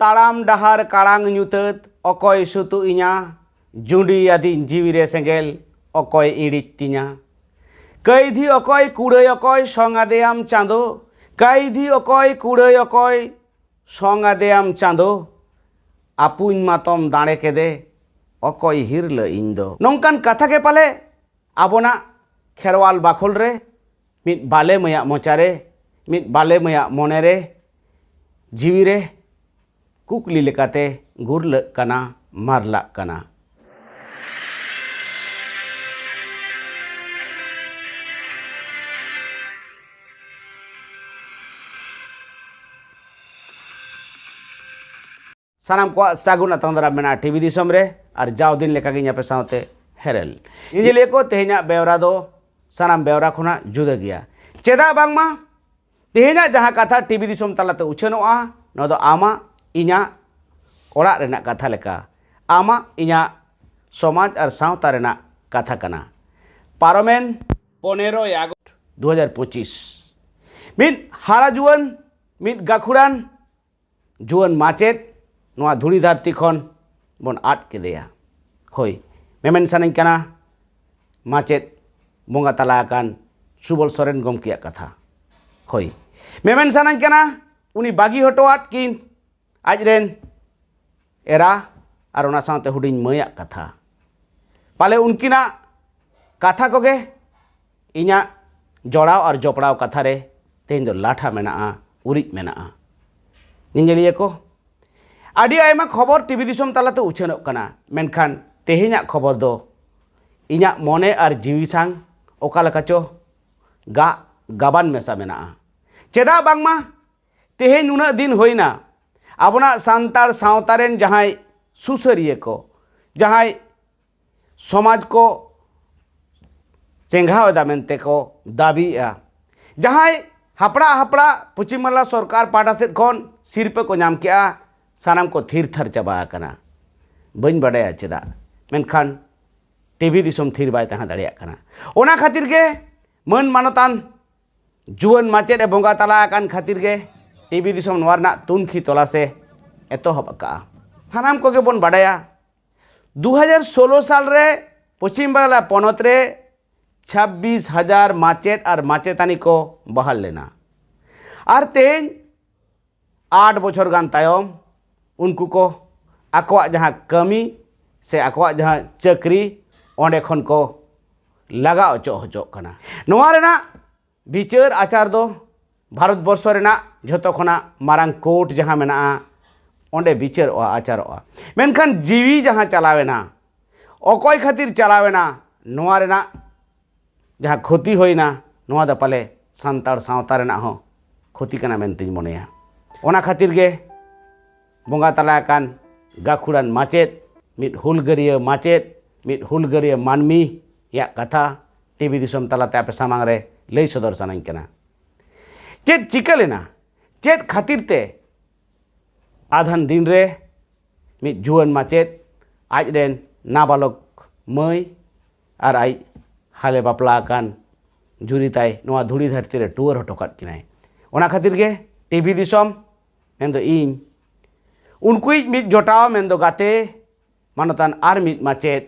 ᱛᱟᱲᱟᱢ ᱰᱟᱦᱟᱨ ᱠᱟᱲᱟᱝ ᱧᱩᱛᱟᱹᱛ ᱚᱠᱚᱭ ᱥᱩᱛᱩ ᱤᱧᱟ ᱡᱩᱸᱰᱤ ᱟᱹᱫᱤᱧ ᱡᱤᱣᱤᱨᱮ ᱥᱮᱸᱜᱮᱞ ᱚᱠᱚᱭ ᱤᱲᱤᱡ ᱛᱤᱧᱟ ᱠᱟᱹᱭᱫᱷᱤ ᱚᱠᱚᱭ ᱠᱩᱲᱟᱹᱭ ᱚᱠᱚᱭ ᱥᱚᱝ ᱟᱫᱮᱭᱟᱢ ᱪᱟᱸᱫᱳ ᱠᱟᱹᱭᱫᱷᱤ ᱚᱠᱚᱭ ᱠᱩᱲᱟᱹᱭ ᱚᱠᱚᱭ ᱥᱚᱝ ᱟᱫᱮᱭᱟᱢ ᱪᱟᱸᱫᱳ ᱟᱯᱩᱧ ᱢᱟᱛᱚᱢ ᱫᱟᱲᱮ ᱠᱮᱫᱮ ᱚᱠᱚᱭ ᱦᱤᱨᱞᱟᱹ ᱤᱧ ᱫᱚ ᱱᱚᱝᱠᱟᱱ ᱠᱟᱛᱷᱟ ᱜᱮ ᱯᱟᱞᱮ ᱟᱵᱚᱱᱟᱜ ᱠᱷᱮᱨᱣᱟᱞ ᱵᱟᱠᱷᱳᱞ ᱨᱮ ᱢᱤᱫ ᱵᱟᱞᱮ ᱢᱟᱹᱭᱟᱜ ᱢᱚᱪᱟᱨᱮ ᱢᱤᱫ ᱵᱟᱞᱮ ᱢᱟᱹᱭᱟᱜ ᱢᱚᱱᱮᱨᱮ ᱡᱤᱣᱤᱨᱮ ᱠᱩᱠᱞᱤ ᱞᱮᱠᱟᱛᱮ ᱜᱩᱨᱞᱟᱹᱜ ᱠᱟᱱᱟ ᱢᱟᱨᱞᱟᱜ ᱠᱟᱱᱟ ᱥᱟᱱᱟᱢ ᱠᱚᱣᱟᱜ ᱥᱟᱹᱜᱩᱱ ᱟᱛᱟᱝ ᱫᱟᱨᱟᱢ ᱢᱮᱱᱟᱜᱼᱟ ᱴᱤᱵᱷᱤ ᱫᱤᱥᱚᱢ ᱨᱮ ᱟᱨ ᱡᱟᱣ ᱫᱤᱱ ᱞᱮᱠᱟᱜᱮ ᱟᱯᱮ ᱥᱟᱶᱛᱮ ᱦᱮᱨᱮᱞ ᱤᱧᱡᱤᱞᱤᱭᱟᱹ ᱠᱚ ᱛᱮᱦᱮᱧᱟᱜ ᱵᱮᱣᱨᱟ ᱫᱚ ᱥᱟᱱᱟᱢ ᱵᱮᱣᱨᱟ ᱠᱷᱚᱱᱟᱜ ᱡᱩᱫᱟᱹ ᱜᱮᱭᱟ ᱪᱮᱫᱟᱜ ᱵᱟᱝᱢᱟ ᱛᱮᱦᱮᱧᱟᱜ ᱡᱟᱦᱟᱸ ᱠᱟᱛᱷᱟ ᱴᱤᱵᱷᱤ ᱫᱤᱥᱚᱢ ᱛᱟᱞᱟᱛᱮ ᱩᱪᱷᱟᱹᱱᱚᱜᱼᱟ ᱱᱚᱣᱟ ᱫᱚ ᱟᱢᱟᱜ ᱤᱧᱟᱹᱜ ᱚᱲᱟᱜ ᱨᱮᱱᱟᱜ ᱠᱟᱛᱷᱟ ᱞᱮᱠᱟ ᱟᱢᱟᱜ ᱤᱧᱟᱹᱜ ᱥᱚᱢᱟᱡᱽ ᱟᱨ ᱥᱟᱶᱛᱟ ᱨᱮᱱᱟᱜ ᱠᱟᱛᱷᱟ ᱠᱟᱱᱟ ᱯᱟᱨᱚᱢᱮᱱ ᱯᱚᱱᱮᱨᱳᱭ ᱟᱜᱚᱥᱴ ᱫᱩ ᱦᱟᱡᱟᱨ ᱯᱚᱸᱪᱤᱥ ᱢᱤᱫ ᱦᱟᱨᱟ ᱡᱩᱣᱟᱹᱱ ᱢᱤᱫ ᱜᱟᱹᱠᱷᱩᱲᱟᱱ ᱡᱩᱣᱟᱹᱱ ᱢᱟᱪᱮᱫ ᱱᱚᱣᱟ ᱫᱷᱩᱲᱤ ᱫᱷᱟᱹᱨᱛᱤ ᱠᱷᱚᱱ ᱵᱚᱱ ᱟᱫ ᱠᱮᱫᱮᱭᱟ ᱦᱳᱭ ᱢᱮᱢᱮᱱ ᱥᱟᱱᱟᱧ ᱠᱟᱱᱟ ᱢᱟᱪᱮᱫ ᱵᱚᱸᱜᱟ ᱛᱟᱞᱟ ᱟᱠᱟᱱ ᱥᱩᱵᱚᱞ ᱥᱚᱨᱮᱱ ᱜᱚᱢᱠᱮᱭᱟᱜ ᱠᱟᱛᱷᱟ ᱦᱳᱭ ᱢᱮᱢᱮᱱ ᱥᱟᱱᱟᱧ ᱠᱟᱱᱟ ᱩᱱᱤ ᱵᱟᱹᱜᱤ ᱦᱚᱴᱚᱣᱟᱫ ᱠᱤᱱ ᱟᱡᱨᱮᱱ ᱮᱨᱟ ᱟᱨ ᱚᱱᱟ ᱥᱟᱶᱛᱮ ᱦᱩᱰᱤᱧ ᱢᱟᱹᱭᱟᱜ ᱠᱟᱛᱷᱟ ᱯᱟᱞᱮ ᱩᱱᱠᱤᱱᱟᱜ ᱠᱟᱛᱷᱟ ᱠᱚᱜᱮ ᱤᱧᱟᱹᱜ ᱡᱚᱲᱟᱣ ᱟᱨ ᱡᱚᱯᱲᱟᱣ ᱠᱟᱛᱷᱟ ᱨᱮ ᱛᱮᱦᱮᱧ ᱫᱚ ᱞᱟᱴᱷᱟ ᱢᱮᱱᱟᱜᱼᱟ ᱩᱨᱤᱡ ᱢᱮᱱᱟᱜᱼᱟ ᱧᱮᱧᱮᱞᱤᱭᱟᱹ ᱠᱚ ᱟᱹᱰᱤ ᱟᱭᱢᱟ ᱠᱷᱚᱵᱚᱨ ᱴᱤᱵᱷᱤ ᱫᱤᱥᱚᱢ ᱛᱟᱞᱟᱛᱮ ᱩᱪᱷᱟᱹᱱᱚᱜ ᱠᱟᱱᱟ ᱢᱮᱱᱠᱷᱟᱱ ᱛᱮᱦᱮᱧᱟᱜ ᱠᱷᱚᱵᱚᱨ ᱫᱚ ᱤᱧᱟᱹᱜ ᱢᱚᱱᱮ ᱟᱨ ᱡᱤᱣᱤ ᱥᱟᱝ ᱚᱠᱟ ᱞᱮᱠᱟ ᱪᱚ ᱜᱟᱜ ᱜᱟᱵᱟᱱ ᱢᱮᱥᱟ ᱢᱮᱱᱟᱜᱼᱟ ᱪᱮᱫᱟᱜ ᱵᱟᱝᱢᱟ ᱛᱮᱦᱮᱧ ᱱᱩᱱᱟᱹᱜ ᱫᱤᱱ ᱦᱩᱭᱱᱟ अब सानतार सातारेन जहाँ सुसारिया को जहाँ समाज को चेहवेदाते दाबी जहाँ हपड़ा हपड़ा पश्चिम बंगला सरकार पाटा सद सिरपे को नाम क्या सामान को थिर थर चाबाकना बड़ा चेदा मेखान टीवी दिसम थिर बना खातिर मान मानतान जुआन माचे बंगा तलाकान खातिर के, खातिर के ᱴᱤᱵᱷᱤ ᱫᱤᱥᱚᱢ ᱱᱚᱣᱟ ᱨᱮᱱᱟᱜ ᱛᱩᱱᱠᱷᱤ ᱛᱚᱞᱟᱥᱮ ᱮᱛᱚᱦᱚᱵ ᱟᱠᱟᱜᱼᱟ ᱥᱟᱱᱟᱢ ᱠᱚᱜᱮ ᱵᱚᱱ ᱵᱟᱰᱟᱭᱟ ᱫᱩ ᱦᱟᱡᱟᱨ ᱥᱳᱞᱳ ᱥᱟᱞ ᱨᱮ ᱯᱚᱪᱷᱤᱢ ᱵᱟᱝᱞᱟ ᱯᱚᱱᱚᱛ ᱨᱮ ᱪᱷᱟᱵᱵᱤᱥ ᱦᱟᱡᱟᱨ ᱢᱟᱪᱮᱫ ᱟᱨ ᱢᱟᱪᱮᱛᱟᱹᱱᱤ ᱠᱚ ᱵᱟᱦᱟᱞ ᱞᱮᱱᱟ ᱟᱨ ᱛᱮᱦᱮᱧ आठ बछर गान तायम उनको को आकवाक जहाँ कमी से आकवाक जहाँ चाकरी ओंडे खन को लगा अचो हचो कना नोआ रेना बिचार आचार दो भारत बर्षो रेना जोतो खना मारंग कोर्ट जहाँ में ना आचार ओ जीवी जहाँ चलावे ना ओकोई खातिर चलावे जहाँ क्षति होइना पाले सांतार सावता रेना हो क्षति कना मेनते मनेया ओना खातिर गे बोंगा तला गाखुड़ान माचेद मिट हुलगरिया माचेद मिट हुलगरिया मानमी कथा टीवी दिसम तलाते आपे सामांग लई सदर सानाई ᱪᱮᱫ ᱪᱤᱠᱟᱹ ᱞᱮᱱᱟ ᱪᱮᱫ ᱠᱷᱟᱹᱛᱤᱨ ᱛᱮ ᱟᱫᱷᱟᱱ ᱫᱤᱱ ᱨᱮ ᱢᱤᱫ ᱡᱩᱣᱟᱹᱱ ᱢᱟᱪᱮᱫ ᱟᱡᱨᱮᱱ ᱱᱟᱵᱟᱞᱚᱠ ᱢᱟᱹᱭ ᱟᱨ ᱟᱡ ᱦᱟᱞᱮ ᱵᱟᱯᱞᱟ ᱟᱠᱟᱱ ᱡᱩᱨᱤ ᱛᱟᱭ ᱱᱚᱣᱟ ᱫᱷᱩᱲᱤ ᱫᱷᱟᱹᱨᱛᱤ ᱨᱮ ᱴᱩᱣᱟᱹᱨ ᱦᱚᱴᱚ ᱠᱟᱫ ᱠᱤᱱᱟᱭ ᱚᱱᱟ ᱠᱷᱟᱹᱛᱤᱨ ᱜᱮ ᱴᱤᱵᱷᱤ ᱫᱤᱥᱚᱢ ᱢᱮᱱᱫᱚ ᱤᱧ ᱩᱱᱠᱩᱭᱤᱡ ᱢᱤᱫ ᱡᱚᱴᱟᱣ ᱢᱮᱱᱫᱚ ᱜᱟᱛᱮ ᱢᱟᱱᱚᱛᱟᱱ ᱟᱨ ᱢᱤᱫ ᱢᱟᱪᱮᱫ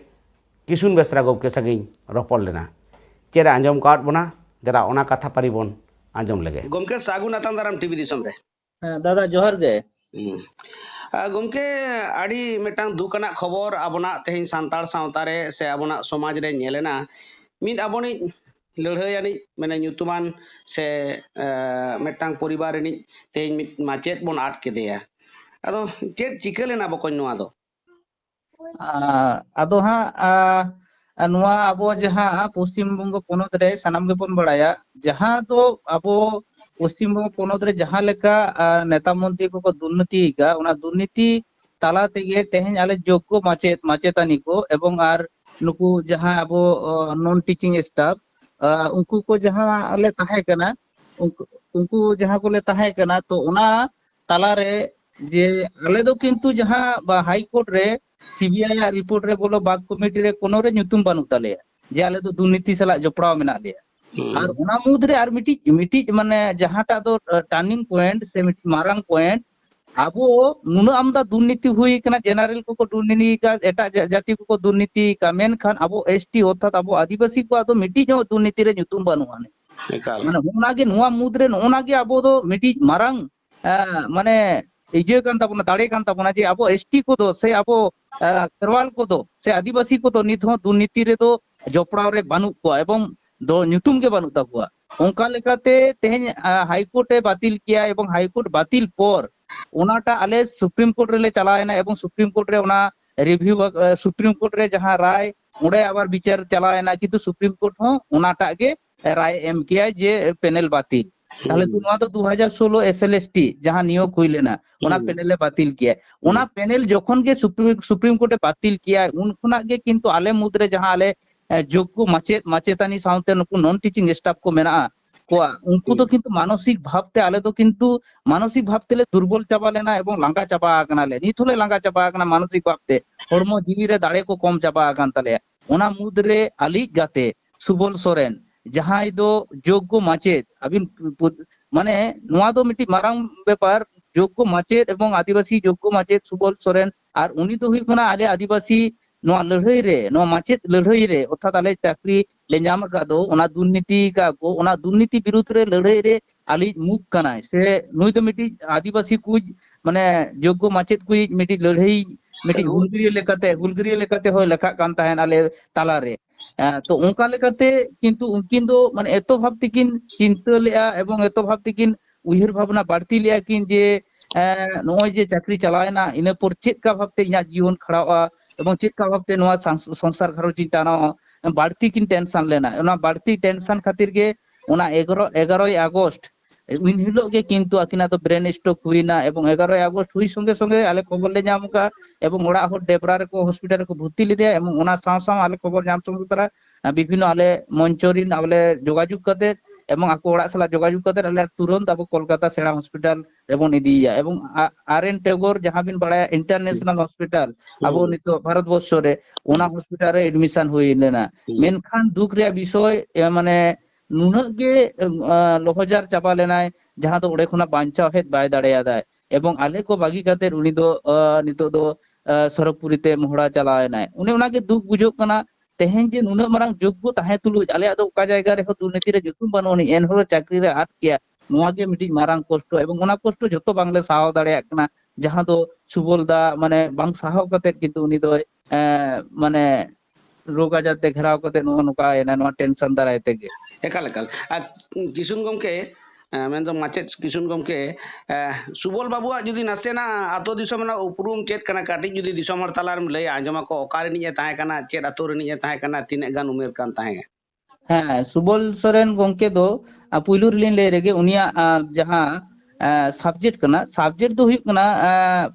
ᱠᱤᱥᱩᱱ ᱵᱮᱥᱨᱟ ᱜᱚᱢᱠᱮ ᱥᱟᱺᱜᱤᱧ ᱨᱚᱯᱚᱲ ᱞᱮᱱᱟ ᱪᱮᱫ ᱮ ᱟᱸᱡᱚᱢ ᱠᱟᱣᱟᱫ ᱵᱚᱱᱟ ᱡᱟᱨᱟ ᱚᱱᱟ ᱠᱟᱛᱷᱟ ᱯᱟᱨᱤ ᱵᱚᱱ ᱟᱸᱡᱚᱢ ᱞᱮᱜᱮ ᱜᱚᱢᱠᱮ ᱥᱟᱹᱜᱩᱱ ᱟᱛᱟᱝ ᱫᱟᱨᱟᱢ ᱴᱤᱵᱷᱤ ᱫᱤᱥᱚᱢ ᱨᱮ ᱦᱮᱸ ᱫᱟᱫᱟ ᱡᱚᱦᱟᱨ ᱜᱮ ᱜᱚᱢᱠᱮ ᱟᱹᱰᱤ ᱢᱤᱫᱴᱟᱝ ᱫᱩᱠ ᱟᱱᱟᱜ ᱠᱷᱚᱵᱚᱨ ᱟᱵᱚᱱᱟᱜ ᱛᱮᱦᱮᱧ ᱥᱟᱱᱛᱟᱲ ᱥᱟᱶᱛᱟ ᱨᱮ ᱥᱮ ᱟᱵᱚᱱᱟᱜ ᱥᱚᱢᱟᱡᱽ ᱨᱮ ᱧᱮᱞᱮᱱᱟ ᱢᱤᱫ ᱟᱵᱚᱱᱤᱡ ᱞᱟᱹᱲᱦᱟᱹᱭ ᱟᱹᱱᱤᱡ ᱢᱟᱱᱮ ᱧᱩᱛᱩᱢᱟᱱ ᱥᱮ ᱢᱤᱫᱴᱟᱝ ᱯᱚᱨᱤᱵᱟᱨ ᱨᱤᱱᱤᱡ ᱛᱮᱦᱮᱧ ᱢᱤᱫ ᱢᱟᱪᱮᱫ ᱵᱚᱱ ᱟᱫ ᱠᱮᱫᱮᱭᱟ ᱟᱫᱚ ᱪᱮᱫ ᱪᱤᱠᱟᱹ ᱞᱮᱱᱟ ᱵᱚᱠᱚᱧ ᱱᱚᱣᱟ ᱫᱚ ᱟᱻ ᱟᱫᱚ ᱦᱟᱸᱜ ᱟᱻ ᱱᱚᱣᱟ ᱟᱵᱚ ᱡᱟᱦᱟᱸ ᱯᱚᱥᱪᱤᱢ ᱵᱚᱝᱜᱚ ᱯᱚᱱᱚᱛ ᱨᱮ ᱥᱟᱱᱟᱢ ᱜᱮᱵᱚᱱ ᱵᱟᱲᱟᱭᱟ ᱡᱟᱦᱟᱸ ᱫᱚ ᱟᱵᱚ ᱯᱚᱥᱪᱤᱢ ᱵᱚᱝᱜᱚ ᱯᱚᱱᱚᱛ ᱨᱮ ᱡᱟᱦᱟᱸ ᱞᱮᱠᱟ ᱱᱮᱛᱟ ᱢᱚᱱᱛᱨᱤ ᱠᱚᱠᱚ ᱫᱩᱨᱱᱤᱛᱤᱭᱮᱫᱟ ᱚᱱᱟ ᱫᱩᱨᱱᱤᱛᱤ ताला तेगे तेहन आले जोग्य माचेत माचेतानी को एवं आर नुकु जहाँ अब नॉन टीचिंग स्टाफ उनको को जहाँ आले ताहे कना उनको जहाँ को ले ताहे कना तो उना ताला रे जे आले दो किंतु जहाँ हाई कोर्ट रे ᱥᱤᱵᱤᱟᱭ ᱟᱜ ᱨᱤᱯᱳᱨᱴ ᱨᱮ ᱵᱚᱞᱚ ᱵᱟᱜᱽ ᱠᱚᱢᱤᱴᱤ ᱨᱮ ᱠᱳᱱᱳ ᱨᱮ ᱧᱩᱛᱩᱢ ᱵᱟᱹᱱᱩᱜ ᱛᱟᱞᱮᱭᱟ ᱡᱮ ᱟᱞᱮ ᱫᱚ ᱫᱩᱨᱱᱤᱛᱤ ᱥᱟᱞᱟᱜ ᱡᱚᱯᱲᱟᱣ ᱢᱮᱱᱟᱜ ᱞᱮᱭᱟ ᱟᱨ ᱚᱱᱟ ᱢᱩᱫᱽᱨᱮ ᱟᱨ ᱢᱤᱫᱴᱤᱡ ᱢᱤᱫᱴᱤᱡ ᱢᱟᱱᱮ ᱡᱟᱦᱟᱸᱴᱟᱜ ᱫᱚ ᱴᱟᱨᱱᱤᱝ ᱯᱚᱭᱮᱱᱴ ᱥᱮ ᱢᱤᱫᱴᱤᱡ ᱢᱟᱨᱟᱝ ᱯᱚᱭᱮᱱᱴ ᱟᱵᱚ ᱱᱩᱱᱟᱹᱜ ᱟᱢᱫᱟ ᱫᱩᱨᱱᱤᱛᱤ ᱦᱩᱭ ᱠᱟᱱᱟ ᱡᱮᱱᱟᱨᱮᱞ ᱠᱚᱠᱚ ᱫᱩᱨᱱᱤᱛᱤ ᱠᱟ ᱮᱴᱟᱜ ᱡᱟᱹᱛᱤ ᱠᱚᱠᱚ ᱫᱩᱨᱱᱤᱛᱤ ᱠᱟ ᱢᱮᱱᱠᱷᱟᱱ ᱟᱵᱚ ᱮᱥᱴᱤ ᱚᱨᱛᱷᱟᱛ ᱟᱵᱚ ᱟᱹᱫᱤᱵᱟᱹᱥᱤ ᱠᱚᱣᱟᱜ ᱫᱚ ᱢᱤᱫᱴᱤᱡ ᱦᱚᱸ ᱫᱩᱨᱱᱤᱛᱤ ᱨᱮ ᱧᱩᱛᱩᱢ ᱵᱟᱹᱱᱩᱜ ᱟᱱᱮ ᱢᱟᱱᱮ ᱚᱱᱟᱜᱮ ᱱᱚᱣᱟ ᱢᱩᱫᱽᱨᱮ ᱱᱚᱜᱼᱚ ᱱᱟᱜᱮ ᱟᱵᱚ ᱫᱚ ᱢᱤᱫᱴᱤᱡ ᱢᱟᱨᱟᱝ ᱢᱟᱱᱮ ᱤᱭᱟᱹ ᱠᱟᱱ ᱛᱟᱵᱚᱱᱟ ᱫᱟᱲᱮ ᱠᱟᱱ ᱛᱟᱵᱚᱱᱟ ᱡᱮ ᱟᱵᱚ ᱮᱥᱴᱤ ᱠᱚᱫᱚ ᱥᱮ ᱟᱵᱚ ᱠᱷᱮᱨᱣᱟᱞ ᱠᱚᱫᱚ ᱥᱮ ᱟᱹᱫᱤᱵᱟᱹᱥᱤ ᱠᱚᱫᱚ ᱱᱤᱛ ᱦᱚᱸ ᱫᱩᱨᱱᱤᱛᱤ ᱨᱮᱫᱚ ᱡᱚᱯᱲᱟᱣ ᱨᱮ ᱵᱟᱹᱱᱩᱜ ᱠᱚᱣᱟ ᱮᱵᱚᱝ ᱫᱚ ᱧᱩᱛᱩᱢ ᱜᱮ ᱵᱟᱹᱱᱩᱜ ᱛᱟᱠᱚᱣᱟ ᱚᱱᱠᱟ ᱞᱮᱠᱟᱛᱮ ᱛᱮᱦᱮᱧ ᱦᱟᱭᱠᱳᱨᱴ ᱮ ᱵᱟᱹᱛᱤᱞ ᱠᱮᱭᱟ ᱮᱵᱚᱝ ᱦᱟᱭᱠᱳᱨᱴ ᱵᱟᱹᱛᱤᱞ ᱯᱚᱨ ᱚᱱᱟᱴᱟᱜ ᱟᱞᱮ ᱥᱩᱯᱨᱤᱢ ᱠᱳᱨᱴ ᱨᱮᱞᱮ ᱪᱟᱞᱟᱣᱮᱱᱟ ᱮᱵᱚᱝ ᱥᱩᱯᱨᱤᱢ ᱠᱳᱨᱴ ᱨᱮ ᱚᱱᱟ রিভিউ সুপ্রিম কোর্ট রে যাহা রায় ওড়ে আবার বিচার চালায় না কিন্তু সুপ্রিম কোর্ট হো ওনাটাকে রায় এম কিয়া যে পেনেল বাতিল তাহলে उनवा तो 2016 एसएलएसटी जहां नियोग हुई ना ओना पैनल ने बातिल किया ओना पैनल जखन के सुप्रीम सुप्रीम कोर्ट बातिल किया उन खुना के কিন্তু आले মুদ্রে যাহা আলে যোগ্য মাচেত মাচেতানি সাথে নকু নন টিচিং স্টাফ কো মেনা কোয়া। উনকু তো কিন্তু মানসিক ভাবতে আলে তো কিন্তু মানসিক ভাবতেলে দুর্বল চাবালে না এবং লাঙ্গা চাবা আকানালে নিথলে লাঙ্গা চাপা আগনা মানসিক ভাবতে হরমো জীবীরে দাঁড়ে কো কম চাপা আগান তালে ওনা মুদ্রে আলি গাতে সুবল সরেন। ᱡᱟᱦᱟᱸᱭ ᱫᱚ ᱡᱳᱜᱜᱚ ᱢᱟᱪᱮᱫ ᱟᱹᱵᱤᱱ ᱢᱟᱱᱮ ᱱᱚᱣᱟ ᱫᱚ ᱢᱤᱫᱴᱤᱡ ᱢᱟᱨᱟᱝ ᱵᱮᱯᱟᱨ ᱡᱳᱜᱜᱚ ᱢᱟᱪᱮᱫ ᱮᱵᱚᱝ ᱟᱹᱫᱤᱵᱟᱹᱥᱤ ᱡᱳᱜᱜᱚ ᱢᱟᱪᱮᱫ ᱥᱩᱵᱚᱞ ᱥᱚᱨᱮᱱ ᱟᱨ ᱩᱱᱤ ᱫᱚ ᱦᱩᱭᱩᱜ ᱠᱟᱱᱟ ᱟᱞᱮ ᱟᱹᱫᱤᱵᱟᱹᱥᱤ ᱱᱚᱣᱟ ᱞᱟᱹᱲᱦᱟᱹᱭ ᱨᱮ ᱱᱚᱣᱟ ᱢᱟᱪᱮᱫ ᱞᱟᱹᱲᱦᱟᱹᱭ ᱨᱮ ᱚᱨᱛᱷᱟᱛ ᱟᱞᱮ ᱪᱟᱹᱠᱨᱤ ᱞᱮ ᱧᱟᱢ ᱟᱠᱟᱫ ᱫᱚ ᱚᱱᱟ ᱫᱩᱨᱱᱤᱛᱤ ᱟᱠᱟᱫ ᱠᱚ ᱚᱱᱟ ᱫᱩᱨᱱᱤᱛᱤ ᱵᱤᱨᱩᱫᱽ ᱨᱮ ᱞᱟᱹᱲᱦᱟᱹᱭ ᱨᱮ ᱟᱞᱤᱡ ᱢᱩᱠ ᱠᱟᱱᱟᱭ ᱥᱮ ᱱᱩᱭ ᱫᱚ ᱢᱤᱫᱴᱤᱡ ᱟᱹᱫᱤᱵᱟᱹᱥᱤ ᱠᱚ ᱢᱟᱱᱮ ᱡᱳᱜᱜᱚ ᱢᱟᱪᱮᱫ ᱠᱚ ᱢᱤᱫᱴᱤᱡ ᱞᱟᱹᱲᱦᱟᱹᱭ ᱢᱤᱫᱴᱤᱡ ᱦᱩᱞᱜᱟᱹᱨᱤᱭᱟᱹ ᱞᱮᱠᱟᱛᱮ ᱦᱩᱞᱜᱟᱹᱨᱤᱭᱟᱹ ᱞᱮᱠᱟᱛᱮ ᱦᱚᱸ ᱞᱮᱠᱷᱟᱜ ᱠᱟᱱ ᱛᱟᱦᱮᱱ ᱟᱞᱮ ᱛᱟᱞᱟᱨᱮ ᱛᱚ ᱚᱱᱠᱟ ᱞᱮᱠᱟᱛᱮ ᱠᱤᱱᱛᱩ ᱩᱱᱠᱤᱱ ᱫᱚ ᱢᱟᱱᱮ ᱮᱛᱚ ᱵᱷᱟᱵ ᱛᱮᱠᱤᱱ ᱪᱤᱱᱛᱟᱹ ᱞᱮᱜᱼᱟ ᱮᱵᱚᱝ ᱮᱛᱚ ᱵᱷᱟᱵ ᱛᱮᱠᱤᱱ ᱩᱭᱦᱟᱹᱨ ᱵᱷᱟᱵᱽᱱᱟ ᱵᱟᱹᱲᱛᱤ ᱞᱮᱜᱼᱟ ᱠᱤᱱ ᱡᱮ ᱱᱚᱜᱼᱚᱭ ᱡᱮ ᱪᱟᱹᱠᱨᱤ ᱪᱟᱞᱟᱣᱮᱱᱟ ᱤᱱᱟᱹ ᱯᱚᱨ ᱪᱮᱫᱠᱟ ᱵᱷᱟᱵᱛᱮ ᱤᱧᱟᱹᱜ ᱡᱤᱭᱚᱱ ᱠᱷᱟᱸᱰᱟᱣᱟ ᱮᱵᱚᱝ ᱪᱮᱫᱠᱟ ᱵᱷᱟᱵᱛᱮ ᱱᱚᱣᱟ ᱥᱚᱝᱥᱟᱨ ᱜᱷᱟᱨᱚᱸᱡᱽ ᱤᱧ ᱴᱟᱱᱟᱣᱟ ᱵᱟᱹᱲᱛᱤ ᱠᱤᱱ ᱴᱮᱱᱥᱚᱱ ᱞᱮᱱᱟ ᱚᱱᱟ ᱵᱟᱹᱲᱛᱤ ᱴᱮᱱᱥᱚᱱ ᱠᱷᱟᱹᱛᱤᱨ ᱜᱮ ᱚᱱᱟ ᱮᱜᱟᱨᱚ ᱮᱜᱟᱨᱚᱭ ᱟᱜᱚᱥᱴ इन हिल गे किंतु अकिना तो ब्रेन स्ट्रोक हुईना एवं एगारोई अगस्त हुई संगे संगे आले खबर ले जाम का एवं ओड़ा हो डेबरा रे को हॉस्पिटल को भर्ती लिदे एवं ओना साव साव आले खबर जाम বিভিন্ন আলে মঞ্চরিন আলে যোগাযোগ করতে এবং আকো ওড়া সালা যোগাযোগ করতে আলে তুরন্ত আবো কলকাতা সেরা হসপিটাল এবং ইদিয়া এবং আর এন টেগোর যাহাবিন বাড়ায় ইন্টারন্যাশনাল হসপিটাল আবু নিত ভারতবর্ষ রে ওনা হসপিটালে এডমিশন হইলেনা মেনখান দুঃখ রিয়া বিষয় মানে ᱱᱩᱱᱟᱹᱜ ᱜᱮ ᱞᱚᱦᱚᱡᱟᱨ ᱪᱟᱵᱟ ᱞᱮᱱᱟᱭ ᱡᱟᱦᱟᱸ ᱫᱚ ᱚᱸᱰᱮ ᱠᱷᱚᱱᱟᱜ ᱵᱟᱧᱪᱟᱣ ᱦᱮᱡ ᱵᱟᱭ ᱫᱟᱲᱮᱭᱟᱫᱟᱭ ᱮᱵᱚᱝ ᱟᱞᱮ ᱠᱚ ᱵᱟᱹᱜᱤ ᱠᱟᱛᱮ ᱩᱱᱤ ᱫᱚ ᱱᱤᱛᱚᱜ ᱫᱚ ᱥᱚᱨᱚᱜᱽᱯᱩᱨᱤ ᱛᱮ ᱢᱚᱦᱲᱟ ᱪᱟᱞᱟᱣᱮᱱᱟᱭ ᱚᱱᱮ ᱚᱱᱟᱜᱮ ᱫᱩᱠ ᱵᱩᱡᱷᱟᱹᱜ ᱠᱟᱱᱟ ᱛᱮᱦᱮᱧ ᱡᱮ ᱱᱩᱱᱟᱹᱜ ᱢᱟᱨᱟᱝ ᱡᱳᱜᱽᱜᱚ ᱛᱟᱦᱮᱸ ᱛᱩᱞᱩᱡ ᱟᱞᱮᱭᱟᱜ ᱫᱚ ᱚᱠᱟ ᱡᱟᱭᱜᱟ ᱨᱮᱦᱚᱸ ᱫᱩᱨᱱᱤᱛᱤ ᱨᱮ ᱧᱩᱛᱩᱢ ᱵᱟᱹᱱᱩᱜ ᱟᱹᱱᱤᱡ ᱮᱱᱦᱚᱸ ᱪᱟᱹᱠᱨᱤ ᱨᱮ ᱟᱫ ᱠᱮᱭᱟ ᱱᱚᱣᱟ ᱜᱮ ᱢᱤᱫᱴᱤᱡ ᱢᱟᱨᱟᱝ ᱠᱚᱥᱴᱚ ᱮᱵᱚᱝ ᱚᱱᱟ ᱠᱚᱥᱴᱚ ᱡᱷᱚᱛᱚ ᱵᱟᱝᱞᱮ ᱥᱟᱦᱟᱣ ᱫᱟᱲᱮᱭᱟᱜ ᱠᱟᱱᱟ ᱡᱟᱦᱟᱸ ᱫᱚ ᱥᱩᱵᱚᱞ ᱫᱟ ᱢᱟᱱᱮ ᱵᱟᱝ ᱥᱟᱦᱟᱣ ᱠᱟᱛᱮᱫ ᱠᱤᱱᱛᱩ ᱩᱱᱤ ᱫᱚᱭ ᱢᱟᱱᱮ रोगा आजार घराव को देनो नुका ये ना नुका टेंशन दराय ते के एकाल एकाल आ किशुन कम के मैंने तो माचे किशुन कम के सुबोल बाबू आ जुदी नशे ना आतो दिशा में ना उपरूम चेत करना काटी जुदी दिशा मर तालार मिले आजमा को ओकारे नहीं जाता है करना चेत आतोर नहीं जाता है करना तीन गन उम्र कम ता है हाँ सुबोल सरेन कम के दो आ पुलुर लीन ले रहे उनिया जहाँ सब्जेक्ट करना सब्जेक्ट तो हुई करना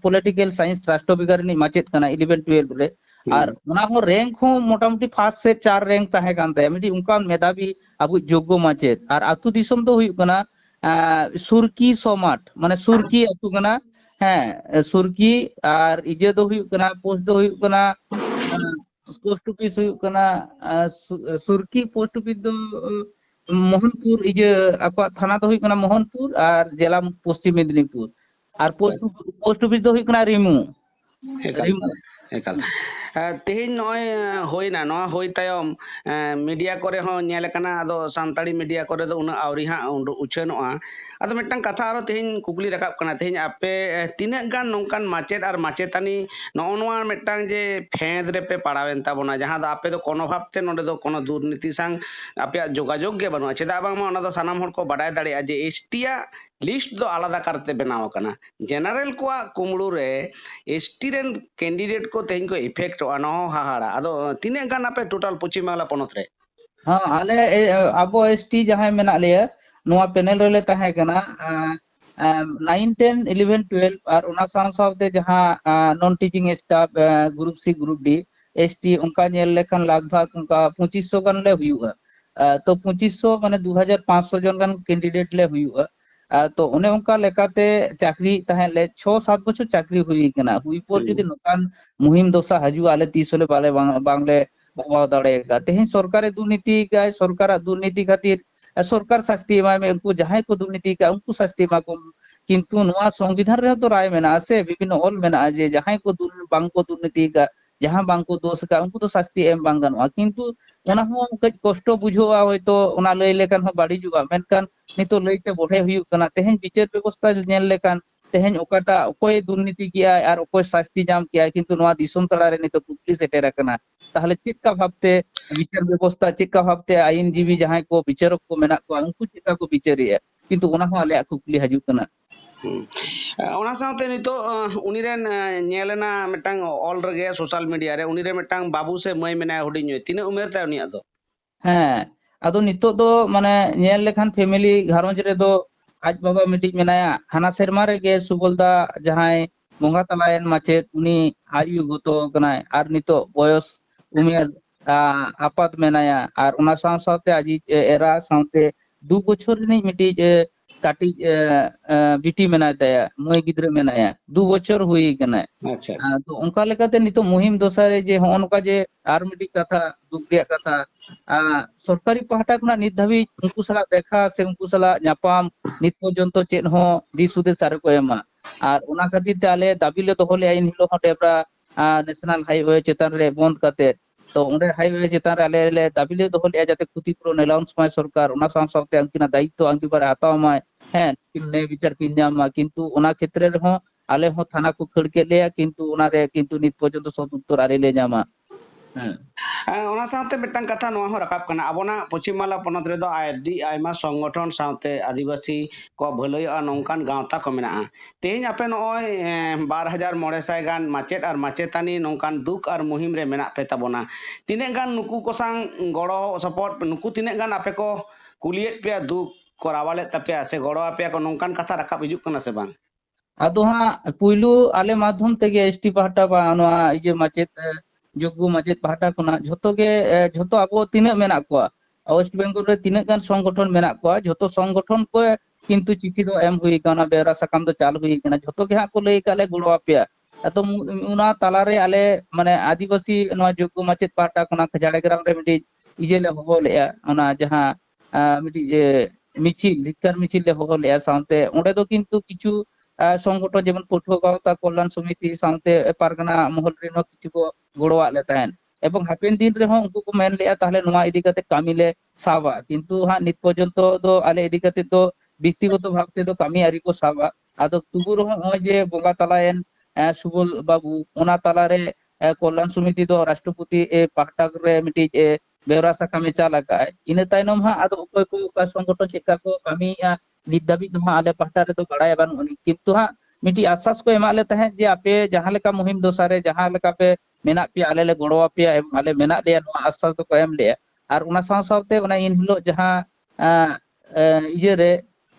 पॉलिटिकल साइंस राष्ट्रविज्ञान नहीं माचे करना इलेवन ट्वेल्व ᱟᱨ ᱚᱱᱟ ᱦᱚᱸ ᱨᱮᱝᱠ ᱦᱚᱸ ᱢᱚᱴᱟᱢᱩᱴᱤ ᱯᱷᱟᱥᱴ ᱥᱮ ᱪᱟᱨ ᱨᱮᱝᱠ ᱛᱟᱦᱮᱸ ᱠᱟᱱ ᱛᱟᱭᱟ ᱢᱤᱫᱴᱤᱡ ᱚᱱᱠᱟᱱ ᱢᱮᱫᱷᱟᱵᱤ ᱟᱵᱚ ᱡᱳᱜᱜᱚ ᱢᱟᱪᱮᱫ ᱟᱨ ᱟᱛᱩ ᱫᱤᱥᱚᱢ ᱫᱚ ᱦᱩᱭᱩᱜ ᱠᱟᱱᱟ ᱥᱩᱨᱠᱤ ᱥᱚᱢᱟᱴ ᱢᱟᱱᱮ ᱥᱩᱨᱠᱤ ᱟᱛᱩ ᱠᱟᱱᱟ ᱦᱮᱸ ᱥᱩᱨᱠᱤ ᱟᱨ ᱤᱡᱟᱹ ᱫᱚ ᱦᱩᱭᱩᱜ ᱠᱟᱱᱟ ᱯᱳᱥᱴ ᱫᱚ ᱦᱩᱭᱩᱜ ᱠᱟᱱᱟ পোস্ট অফিস হইব কানা সুরকি পোস্ট অফিস দো মোহনপুর ইজে আকো থানা দো হইব কানা মোহনপুর আর জেলা পশ্চিম মেদিনীপুর আর পোস্ট পোস্ট অফিস দো হইব কানা রিমু রিমু तेहन नोना नई तम मीडिया को सानी मीडिया को आवरी हाँ उछन में मिट्टन कथा और तेज कुकली रखा तेज आपे तीन नौकान माचेद और माचेदानी नौनवा मिट्टन जे फेद रेपे पड़ावन ताबना जहाँ आपे भावते नो दुर्नीति आपे जोाजोग बनू चेदा सामान को बाढ़ दाड़ा जे एस टी लिस्ट तो आलदा कारते बनाव जेनारे को कूमड़े एस टी कैंडिडेट को को तेज को इफ़ेक्ट हाहाड़ा अदो तीन गान आपे टोटल पश्चिम बांग्ला पनत रे हाँ आले अब एसटी जहाँ मेना लिया नोआ पेनल रेले तहे कना नाइन टेन इलेवन ट्वेल्व और उना साथ साथ जहाँ non teaching staff group C group D ST उनका नेल लेखन लगभग उनका पच्चीस सौ गन ले हुई तो पच्चीस सौ मैंने दो हज़ार पाँच सौ जन गन कैंडिडेट ले हुई तो उने चाकरी ले छो सात बच्चों चाकरी हुई पर जो ना मुहिम दसा हजू आले तीसले बाले बांगले बहवा दड़ेगा तेहन सरकार दुर्नीति सरकार दुर्नीति खातिर सरकार शास्ति एमाय में उनको जहाँ को दुर्नीति उनको शास्ति एमा को किंतु संविधान रहा तो राय मेना से विभिन्न ऑल मेना जे जहाँ को दुर्नीति का ᱡᱟᱦᱟᱸ ᱵᱟᱝᱠᱚ ᱫᱳᱥ ᱟᱠᱟᱫ ᱩᱱᱠᱩ ᱫᱚ ᱥᱟᱥᱛᱤ ᱮᱢ ᱵᱟᱝ ᱜᱟᱱᱚᱜᱼᱟ ᱠᱤᱱᱛᱩ ᱚᱱᱟ ᱦᱚᱸ ᱠᱟᱹᱡ ᱠᱚᱥᱴᱚ ᱵᱩᱡᱷᱟᱹᱜᱼᱟ ᱦᱚᱭᱛᱳ ᱚᱱᱟ ᱞᱟᱹᱭ ᱞᱮᱠᱷᱟᱱ ᱦᱚᱸ ᱵᱟᱹᱲᱤᱡᱚᱜᱼᱟ ᱢᱮᱱᱠᱷᱟᱱ ᱱᱤᱛᱚᱜ ᱞᱟᱹᱭᱛᱮ ᱵᱚᱲᱦᱮ ᱦᱩᱭᱩᱜ ᱠᱟᱱᱟ ᱛᱮᱦᱮᱧ ᱵᱤᱪᱟᱹᱨ ᱵᱮᱵᱚᱥᱛᱷᱟ ᱧᱮᱞ ᱞᱮᱠᱷᱟᱱ ᱛᱮᱦᱮᱧ ᱚᱠᱟᱴᱟᱜ ᱚᱠᱚᱭ ᱫᱩᱨᱱᱤᱛᱤ ᱠᱮᱜᱼᱟᱭ ᱟᱨ ᱚᱠᱚᱭ ᱥᱟᱥᱛᱤ ᱧᱟᱢ ᱠᱮᱜᱼᱟᱭ ᱠᱤᱱᱛᱩ ᱱᱚᱣᱟ ᱫᱤᱥᱚᱢ ᱛᱟᱞᱟᱨᱮ ᱱᱤᱛᱚᱜ ᱠᱩᱠᱞᱤ ᱥᱮᱴᱮᱨ ᱟᱠᱟᱱᱟ ᱛᱟᱦᱚᱞᱮ ᱪᱮᱫᱠᱟ ᱵᱷᱟᱵᱛᱮ ᱵᱤᱪᱟᱹᱨ ᱵᱮᱵᱚᱥᱛᱷᱟ ᱪᱮᱫᱠᱟ ᱵᱷᱟᱵᱛᱮ ᱟᱭᱤᱱᱡᱤᱵী ᱡᱟᱦᱟᱸᱭ ᱠᱚ ᱵᱤᱪᱟᱨᱚᱠ ᱠᱚ ᱢᱮᱱᱟᱜ ᱠᱚᱣᱟ ᱩᱱᱠᱩ ᱪᱮᱫᱠᱟ ᱠᱚ ᱵᱤᱪᱟᱹᱨᱮᱜᱼᱟ ᱠᱤᱱᱛᱩ ᱚᱱᱟ ᱦᱚᱸ ᱟᱞᱮᱭᱟᱜ ᱠᱩᱠᱞᱤ ᱦᱤᱡᱩᱜ ᱠᱟᱱᱟ ᱦᱩᱸ. ᱟᱸ, ᱚᱱᱟ ᱥᱟᱶᱛᱮ ᱱᱤᱛᱚᱜ ᱟᱸ, ᱩᱱᱤᱨᱮᱱ ᱟᱸ, ᱧᱮᱞᱮᱱᱟ ᱢᱤᱫᱴᱟᱝ ᱚᱞ ᱨᱮᱜᱮ ᱥᱳᱥᱟᱞ ᱢᱤᱰᱤᱭᱟ ᱨᱮ ᱩᱱᱤᱨᱮ ᱢᱤᱫᱴᱟᱝ ᱵᱟᱹᱵᱩ ᱥᱮ ᱢᱟᱹᱭ ᱢᱮᱱᱟᱭᱟ ᱦᱩᱰᱤᱧ ᱧᱚᱜ ᱛᱤᱱᱟᱹᱜ ᱩᱢᱮᱨ ᱛᱟᱭ ᱩᱱᱤᱭᱟᱜ ᱫᱚ ᱦᱮᱸ ᱟᱫᱚ ᱱᱤᱛᱚᱜ ᱫᱚ ᱢᱟᱱᱮ ᱧᱮᱞ ᱞᱮᱠᱷᱟᱱ ᱯᱷᱮᱢᱮᱞᱤ ᱜᱷᱟᱨᱚᱸᱡᱽ ᱨᱮᱫᱚ ᱟᱡ ᱵᱟᱵᱟ ᱢᱤᱫᱴᱤᱡ ᱢᱮᱱᱟᱭᱟ ᱦᱟᱱᱟ ᱥᱮᱨᱢᱟ ᱨᱮᱜᱮ ᱥᱩᱵᱚᱞᱫᱟ ᱡᱟᱦᱟᱸᱭ ᱵᱚᱸᱜᱟ ᱛᱟᱞᱟᱭᱮᱱ ᱢᱟᱪᱮᱫ ᱩᱱᱤ ᱟᱭᱩ ᱜᱚᱛᱚ ᱠᱟᱱᱟᱭ ᱟᱨ ᱱᱤᱛᱚᱜ ᱵᱚᱭᱚᱥ ᱩᱢᱮᱨ ᱟᱸ, ᱟᱯᱟᱛ ᱢᱮᱱᱟᱭᱟ ᱟᱨ ᱚᱱᱟ ᱥᱟᱶ ᱥᱟᱶᱛᱮ ᱟᱡᱤᱡ ᱮᱨᱟ ᱥᱟᱶᱛᱮ ᱫᱩ ᱵᱚᱪᱷᱚᱨ ᱨᱤᱱᱤᱡ ᱢᱤᱫᱴᱤᱡ ᱮ, ᱠᱟᱹᱴᱤᱡ ᱮ, ᱮ, ᱵᱤᱴᱤ ᱢᱮᱱᱟᱭ ᱛᱟᱭᱟ ᱢᱟᱹᱭ ᱜᱤᱫᱽᱨᱟᱹ ᱢᱮᱱᱟᱭᱟ ᱫᱩ ᱵᱚᱪᱷᱚᱨ ᱦᱩᱭ ᱠᱟᱱᱟᱭ ᱟᱪᱪᱷᱟ ᱟᱪᱪᱷᱟ ᱟᱫᱚ ᱚᱱᱠᱟ ᱞᱮᱠᱟᱛᱮ ᱱᱤᱛᱚᱜ ᱢᱩᱦᱤᱢ ᱫᱚᱥᱟᱨᱮ ᱡᱮ ᱦᱚᱸᱜᱼᱚ ᱱᱚᱝᱠᱟ ᱡᱮ ᱟᱨ ᱢᱤᱫᱴᱤᱡ ᱠᱟᱛᱷᱟ ᱫᱩᱠ ᱨᱮᱭᱟᱜ ᱠᱟᱛᱷᱟ ᱟᱸ, ᱥᱚᱨᱠᱟᱨᱤ ᱯᱟᱦᱴᱟ ᱠᱷᱚᱱᱟᱜ ᱱᱤᱛ ᱫᱷᱟᱹᱵᱤᱡ ᱩᱱᱠᱩ ᱥᱟᱞᱟᱜ ᱫᱮᱠᱷᱟ ᱥᱮ ᱩᱱᱠᱩ ᱥᱟᱞᱟᱜ ᱧᱟᱯᱟᱢ ᱱᱤᱛ ᱯᱚᱨᱡᱚᱱᱛᱚ ᱪᱮᱫ ᱦᱚᱸ ᱫᱤᱥ ᱦᱩᱫᱤᱥ ᱟᱹᱣᱨᱤ ᱠᱚ ᱮᱢᱟ ᱟᱨ ᱚᱱᱟ ᱠᱷᱟᱹᱛᱤᱨ ᱛᱮ ᱟᱞᱮ ᱫᱟᱹᱵᱤ ᱞᱮ ᱫᱚᱦᱚ ᱞᱮᱜᱼᱟ ᱮᱱ ᱦᱤᱞᱳᱜ ᱦᱚᱸ ᱰᱮᱵᱨᱟ ᱟᱸ, ᱱᱮᱥᱱᱟᱞ ᱦᱟᱭᱚᱣᱮ ᱪᱮᱛᱟᱱ ᱨᱮ ᱵᱚᱱᱫ ᱠᱟᱛᱮᱫ ᱛᱚ ᱚᱸᱰᱮ ᱦᱟᱭᱚᱣᱮ ᱪᱮᱛᱟᱱ ᱨᱮ ᱟᱞᱮ ᱞᱮ ᱫᱟᱹᱵᱤ ᱞᱮ ᱫᱚᱦᱚ ᱞᱮᱜᱼᱟ ᱡᱟᱛᱮ ᱠᱷᱩᱛᱤ ᱯᱩᱨᱚᱱ ᱮᱞᱟᱣᱩᱱᱥ ᱢᱟᱭ ᱥᱚᱨᱠᱟᱨ ᱚᱱᱟ ᱥᱟᱶ ᱥᱟᱶᱛᱮ ᱩᱱᱠᱤᱱᱟᱜ ᱫᱟᱭᱤᱛᱛᱚ ᱟᱸᱜᱤᱵᱷᱟᱨᱮ ᱦᱟᱛᱟᱣ ᱢᱟᱭ ᱦᱮᱸ ᱱᱤᱭᱟᱹ ᱵᱤᱪᱟᱨ ᱠᱤᱱ ᱧᱟᱢ ᱢᱟ ᱠᱤᱱᱛᱩ ᱚᱱᱟ ᱠᱷᱮᱛᱨᱮ ᱨᱮᱦᱚᱸ ᱟᱞᱮ ᱦᱚᱸ ᱛᱷᱟᱱᱟ ᱠᱚ ᱠᱷᱟᱹᱲ ᱠᱮᱫ ᱞᱮᱭᱟ ᱠᱤᱱᱛᱩ ᱚᱱᱟᱨᱮ ᱠᱤᱱᱛᱩ ᱱᱤᱛ ᱯᱚᱨᱡᱚᱱᱛᱚ ᱥᱚᱫ ᱩᱛᱛᱚᱨ ᱟᱹᱣᱨᱤ ᱞᱮ ᱧᱟᱢᱟ ᱦᱮᱸ ᱟᱸ, ᱚᱱᱟ ᱥᱟᱶᱛᱮ ᱢᱤᱫᱴᱟᱝ ᱠᱟᱛᱷᱟ ᱱᱚᱣᱟ ᱦᱚᱸ ᱨᱟᱠᱟᱵ ᱠᱟᱱᱟ ᱟᱵᱚᱱᱟᱜ ᱯᱚᱪᱷᱤᱢ ᱵᱟᱝᱞᱟ ᱯᱚᱱᱚᱛ ᱨᱮᱫᱚ ᱟᱹᱰᱤ ᱟᱭᱢᱟ ᱥᱚᱝᱜᱚᱴᱷᱚᱱ ᱥᱟᱶᱛᱮ ᱟᱹᱫᱤᱵᱟᱹᱥᱤ ᱠᱚ ᱵᱷᱟᱹᱞᱟᱹᱭᱚᱜᱼᱟ ᱱᱚᱝᱠᱟᱱ ᱜᱟᱶᱛᱟ ᱠᱚ ᱢᱮᱱᱟᱜᱼᱟ ᱛᱮᱦᱮᱧ ᱟᱯᱮ ᱱᱚᱜᱼᱚᱭ ᱮᱸ, ᱵᱟᱨ ᱦᱟᱡᱟᱨ ᱢᱚᱬᱮ ᱥᱟᱭ ᱜᱟᱱ ᱢᱟᱪᱮᱫ ᱟᱨ ᱢᱟᱪᱮᱛᱟᱹᱱᱤ ᱱᱚᱝᱠᱟᱱ ᱫᱩᱠ ᱟᱨ ᱢᱩᱦᱤᱢ ᱨᱮ ᱢᱮᱱᱟᱜ ᱯᱮ ᱛᱟᱵᱚᱱᱟ ᱛᱤᱱᱟᱹᱜ ᱜᱟᱱ ᱱᱩᱠᱩ ᱠᱚ ᱥᱟᱶ ᱜᱚᱲᱚ ᱥᱚᱯᱚᱦᱚᱫ ᱱᱩᱠᱩ ᱛᱤᱱᱟᱹᱜ ᱜᱟᱱ ᱟᱯᱮ ᱠᱚ ᱠᱩᱞᱤᱭᱮᱫ ᱯᱮᱭᱟ ᱫᱩᱠ ᱠᱚ ᱨᱟᱣᱟᱞᱮᱫ ᱛᱟᱯᱮᱭᱟ ᱥᱮ ᱜᱚᱲᱚ ᱟᱯᱮᱭᱟ ᱠᱚ ᱱᱚᱝᱠᱟᱱ ᱠᱟᱛᱷᱟ ᱨᱟᱠᱟᱵ ᱦᱤᱡᱩᱜ ᱠᱟᱱᱟ ᱥᱮ ᱵᱟᱝ ᱟᱫᱚ ᱦᱟᱸᱜ ᱯᱩᱭᱞᱩ ᱟᱞᱮ ᱢᱟᱫᱽᱫᱷᱚᱢ ᱛᱮᱜᱮ ᱮᱥ ᱴᱤ ᱯᱟᱦᱴᱟ ᱵᱟ ᱱᱚᱣᱟ ᱤᱭᱟᱹ ᱢᱟᱪᱮᱫ ᱡᱳᱜᱽᱜᱚ ᱢᱟᱪᱮᱫ ᱯᱟᱦᱴᱟ ᱠᱷᱚᱱᱟᱜ ᱡᱷᱚᱛᱚ ᱜᱮ ᱮ, ᱡᱷᱚᱛᱚ ᱟᱵᱚ ᱛᱤᱱᱟᱹᱜ ᱢᱮᱱᱟᱜ ᱠᱚᱣᱟ ᱳᱭᱮᱥᱴ ᱵᱮᱝᱜᱚᱞ ᱨᱮ ᱛᱤᱱᱟᱹᱜ ᱜᱟᱱ ᱥᱚᱝᱜᱚᱴᱷᱚᱱ ᱢᱮᱱᱟᱜ ᱠᱚᱣᱟ ᱡᱷᱚᱛᱚ ᱥᱚᱝᱜᱚᱴᱷᱚᱱ ᱠᱚ ᱠᱤᱱᱛᱩ ᱪᱤᱴᱷᱤ ᱫᱚ ᱮᱢ ᱦᱩᱭ ᱠᱟᱱᱟ ᱵᱮᱣᱨᱟ ᱥᱟᱠᱟᱢ ᱫᱚ ᱪᱟᱞ ᱦᱩᱭ ᱠᱟᱱᱟ ᱡᱷᱚᱛᱚ ᱜᱮ ᱦᱟᱸᱜ ᱠᱚ ᱞᱟᱹᱭ ᱠᱟᱜ ᱞᱮ ᱜᱚᱲᱚ ᱟᱯᱮᱭᱟ ᱟᱫᱚ ᱚᱱᱟ ᱛᱟᱞᱟᱨᱮ ᱟᱞᱮ ᱢᱟᱱᱮ ᱟᱹᱫᱤᱵᱟᱹᱥᱤ ᱱᱚᱣᱟ ᱡᱳᱜᱽᱜᱚ ᱢᱟᱪᱮᱫ ᱯᱟᱦᱴᱟ ᱠᱷᱚᱱᱟᱜ ᱡᱷᱟᱲᱜᱨᱟᱢ ᱨᱮ ᱢᱤᱫᱴᱤᱡ ᱤᱭᱟᱹ ᱞᱮ ᱦᱚᱦᱚ ᱞᱮᱜᱼᱟ ᱚᱱᱟ ᱡᱟᱦᱟᱸ ᱟᱸ, ᱢᱤᱫᱴᱤᱡ ᱮ, ᱢᱤᱪᱷᱤᱞ ᱞᱤᱠᱟᱨ ᱢᱤᱪᱷᱤᱞ ᱞᱮ ᱦᱚᱦᱚ ᱞᱮᱜᱼᱟ ᱥᱟᱶᱛᱮ ᱚᱸᱰᱮ ᱫᱚ ᱠᱤᱱᱛᱩ ᱠᱤᱪᱷᱩ ᱟᱸ, ᱥᱚᱝᱜᱚᱴᱷᱚᱱ ᱡᱮᱢᱚᱱ ᱯᱟᱹᱴᱷᱩᱣᱟᱹ ᱜᱟᱶᱛᱟ ᱠᱚᱞᱞᱟᱱ ᱥᱚᱢᱤᱛᱤ ᱥᱟᱶᱛᱮ ᱯᱟᱨᱜᱟᱱᱟ ᱢᱚᱦᱚᱞ ᱨᱮᱱ ᱦᱚᱸ ᱠᱤᱪᱷᱩ ᱠᱚ ᱜᱚᱲᱚᱣᱟᱜ ᱞᱮ ᱛᱟᱦᱮᱸᱫ ᱮᱵᱚᱝ ᱦᱟᱯᱮᱱ ᱫᱤᱱ ᱨᱮᱦᱚᱸ ᱩᱱᱠᱩ ᱠᱚ ᱢᱮᱱ ᱞᱮᱜᱼᱟ ᱛᱟᱦᱞᱮ ᱱᱚᱣᱟ ᱤᱫᱤ ᱠᱟᱛᱮ ᱠᱟᱹᱢᱤ ᱞᱮ ᱥᱟᱵᱟ ᱠᱤᱱᱛᱩ ᱦᱟᱸᱜ ᱱᱤᱛ ᱯᱚᱨᱡᱚᱱᱛᱚ ᱫᱚ ᱟᱞᱮ ᱤᱫᱤ ᱠᱟᱛᱮᱫ ᱫᱚ ᱵᱮᱠᱛᱤᱜᱚᱛᱚ ᱵᱷᱟᱵ ᱛᱮᱫᱚ ᱠᱟᱹᱢᱤ ᱟᱹᱣᱨᱤ ᱠᱚ ᱥᱟᱵᱟ ᱟᱫᱚ ᱛᱩᱵᱩ ᱨᱮᱦᱚᱸ ᱱᱚᱜᱼᱚᱭ ᱡᱮ ᱵᱚᱸᱜᱟ ᱛᱟᱞᱟᱭᱮᱱ ᱮᱸ, ᱥᱩᱵᱚᱞ ᱵᱟᱹᱵᱩ ᱚᱱᱟ ᱛᱟᱞᱟᱨᱮ ᱮ, ᱠᱚᱞᱞᱟᱱ ᱥᱚᱢᱤᱛᱤ ᱫᱚ ᱨᱟᱥᱴᱨᱚᱯᱚᱛᱤ ᱮ, ᱯᱟᱦᱴᱟ ᱨᱮ ᱢᱤᱫᱴᱤᱡ ᱮ, ᱵᱮᱣᱨᱟ ᱥᱟᱠᱟᱢᱮ ᱪᱟᱞ ᱟᱠᱟᱜᱼᱟᱭ ᱤᱱᱟᱹ ᱛᱟᱭᱱᱚᱢ ᱦᱟᱸᱜ ᱟᱫᱚ ᱚᱠᱚᱭ ᱠᱚ ᱚᱠᱟ ᱥᱚᱝᱜᱚᱴᱷᱚᱱ ᱪᱮᱫᱠᱟ ᱠᱚ ᱠᱟᱹᱢᱤᱭᱮᱜᱼᱟ ᱱᱤᱛ ᱫᱷᱟᱹᱵᱤᱡ ᱫᱚ ᱦᱟᱸᱜ ᱟᱞᱮ ᱯᱟᱦᱴᱟ ᱨᱮᱫᱚ ᱵᱟᱲᱟᱭ ᱵᱟᱹᱱᱩᱜ ᱟᱹᱱᱤᱡ ᱠᱤᱱᱛᱩ ᱦᱟᱸᱜ ᱢᱤᱫᱴᱤᱡ ᱟᱥᱥᱟᱥ ᱠᱚ ᱮᱢᱟᱜ ᱞᱮ ᱛᱟᱦᱮᱸᱫ ᱡᱮ ᱟᱯᱮ ᱡᱟᱦᱟᱸ ᱞᱮᱠᱟ ᱢᱩᱦᱤᱢ ᱫᱚᱥᱟᱨ ᱨᱮ ᱡᱟᱦᱟᱸ ᱞᱮᱠᱟ ᱯᱮ ᱢᱮᱱᱟᱜ ᱯᱮᱭᱟ ᱟᱞᱮ ᱞᱮ ᱜᱚᱲᱚ ᱟᱯᱮᱭᱟ ᱮᱵᱚᱝ ᱟᱞᱮ ᱢᱮᱱᱟᱜ ᱞᱮᱭᱟ ᱱᱚᱣᱟ ᱟᱥᱥᱟᱥ ᱫᱚᱠᱚ ᱮᱢ ᱞᱮᱜᱼᱟ ᱟᱨ ᱚᱱᱟ ᱥᱟᱶ ᱥᱟᱶᱛᱮ ᱚᱱᱟ ᱮᱱ ᱦᱤᱞᱳᱜ ᱡᱟᱦᱟᱸ ᱟᱸ, ᱮ, ᱤᱭᱟᱹᱨᱮ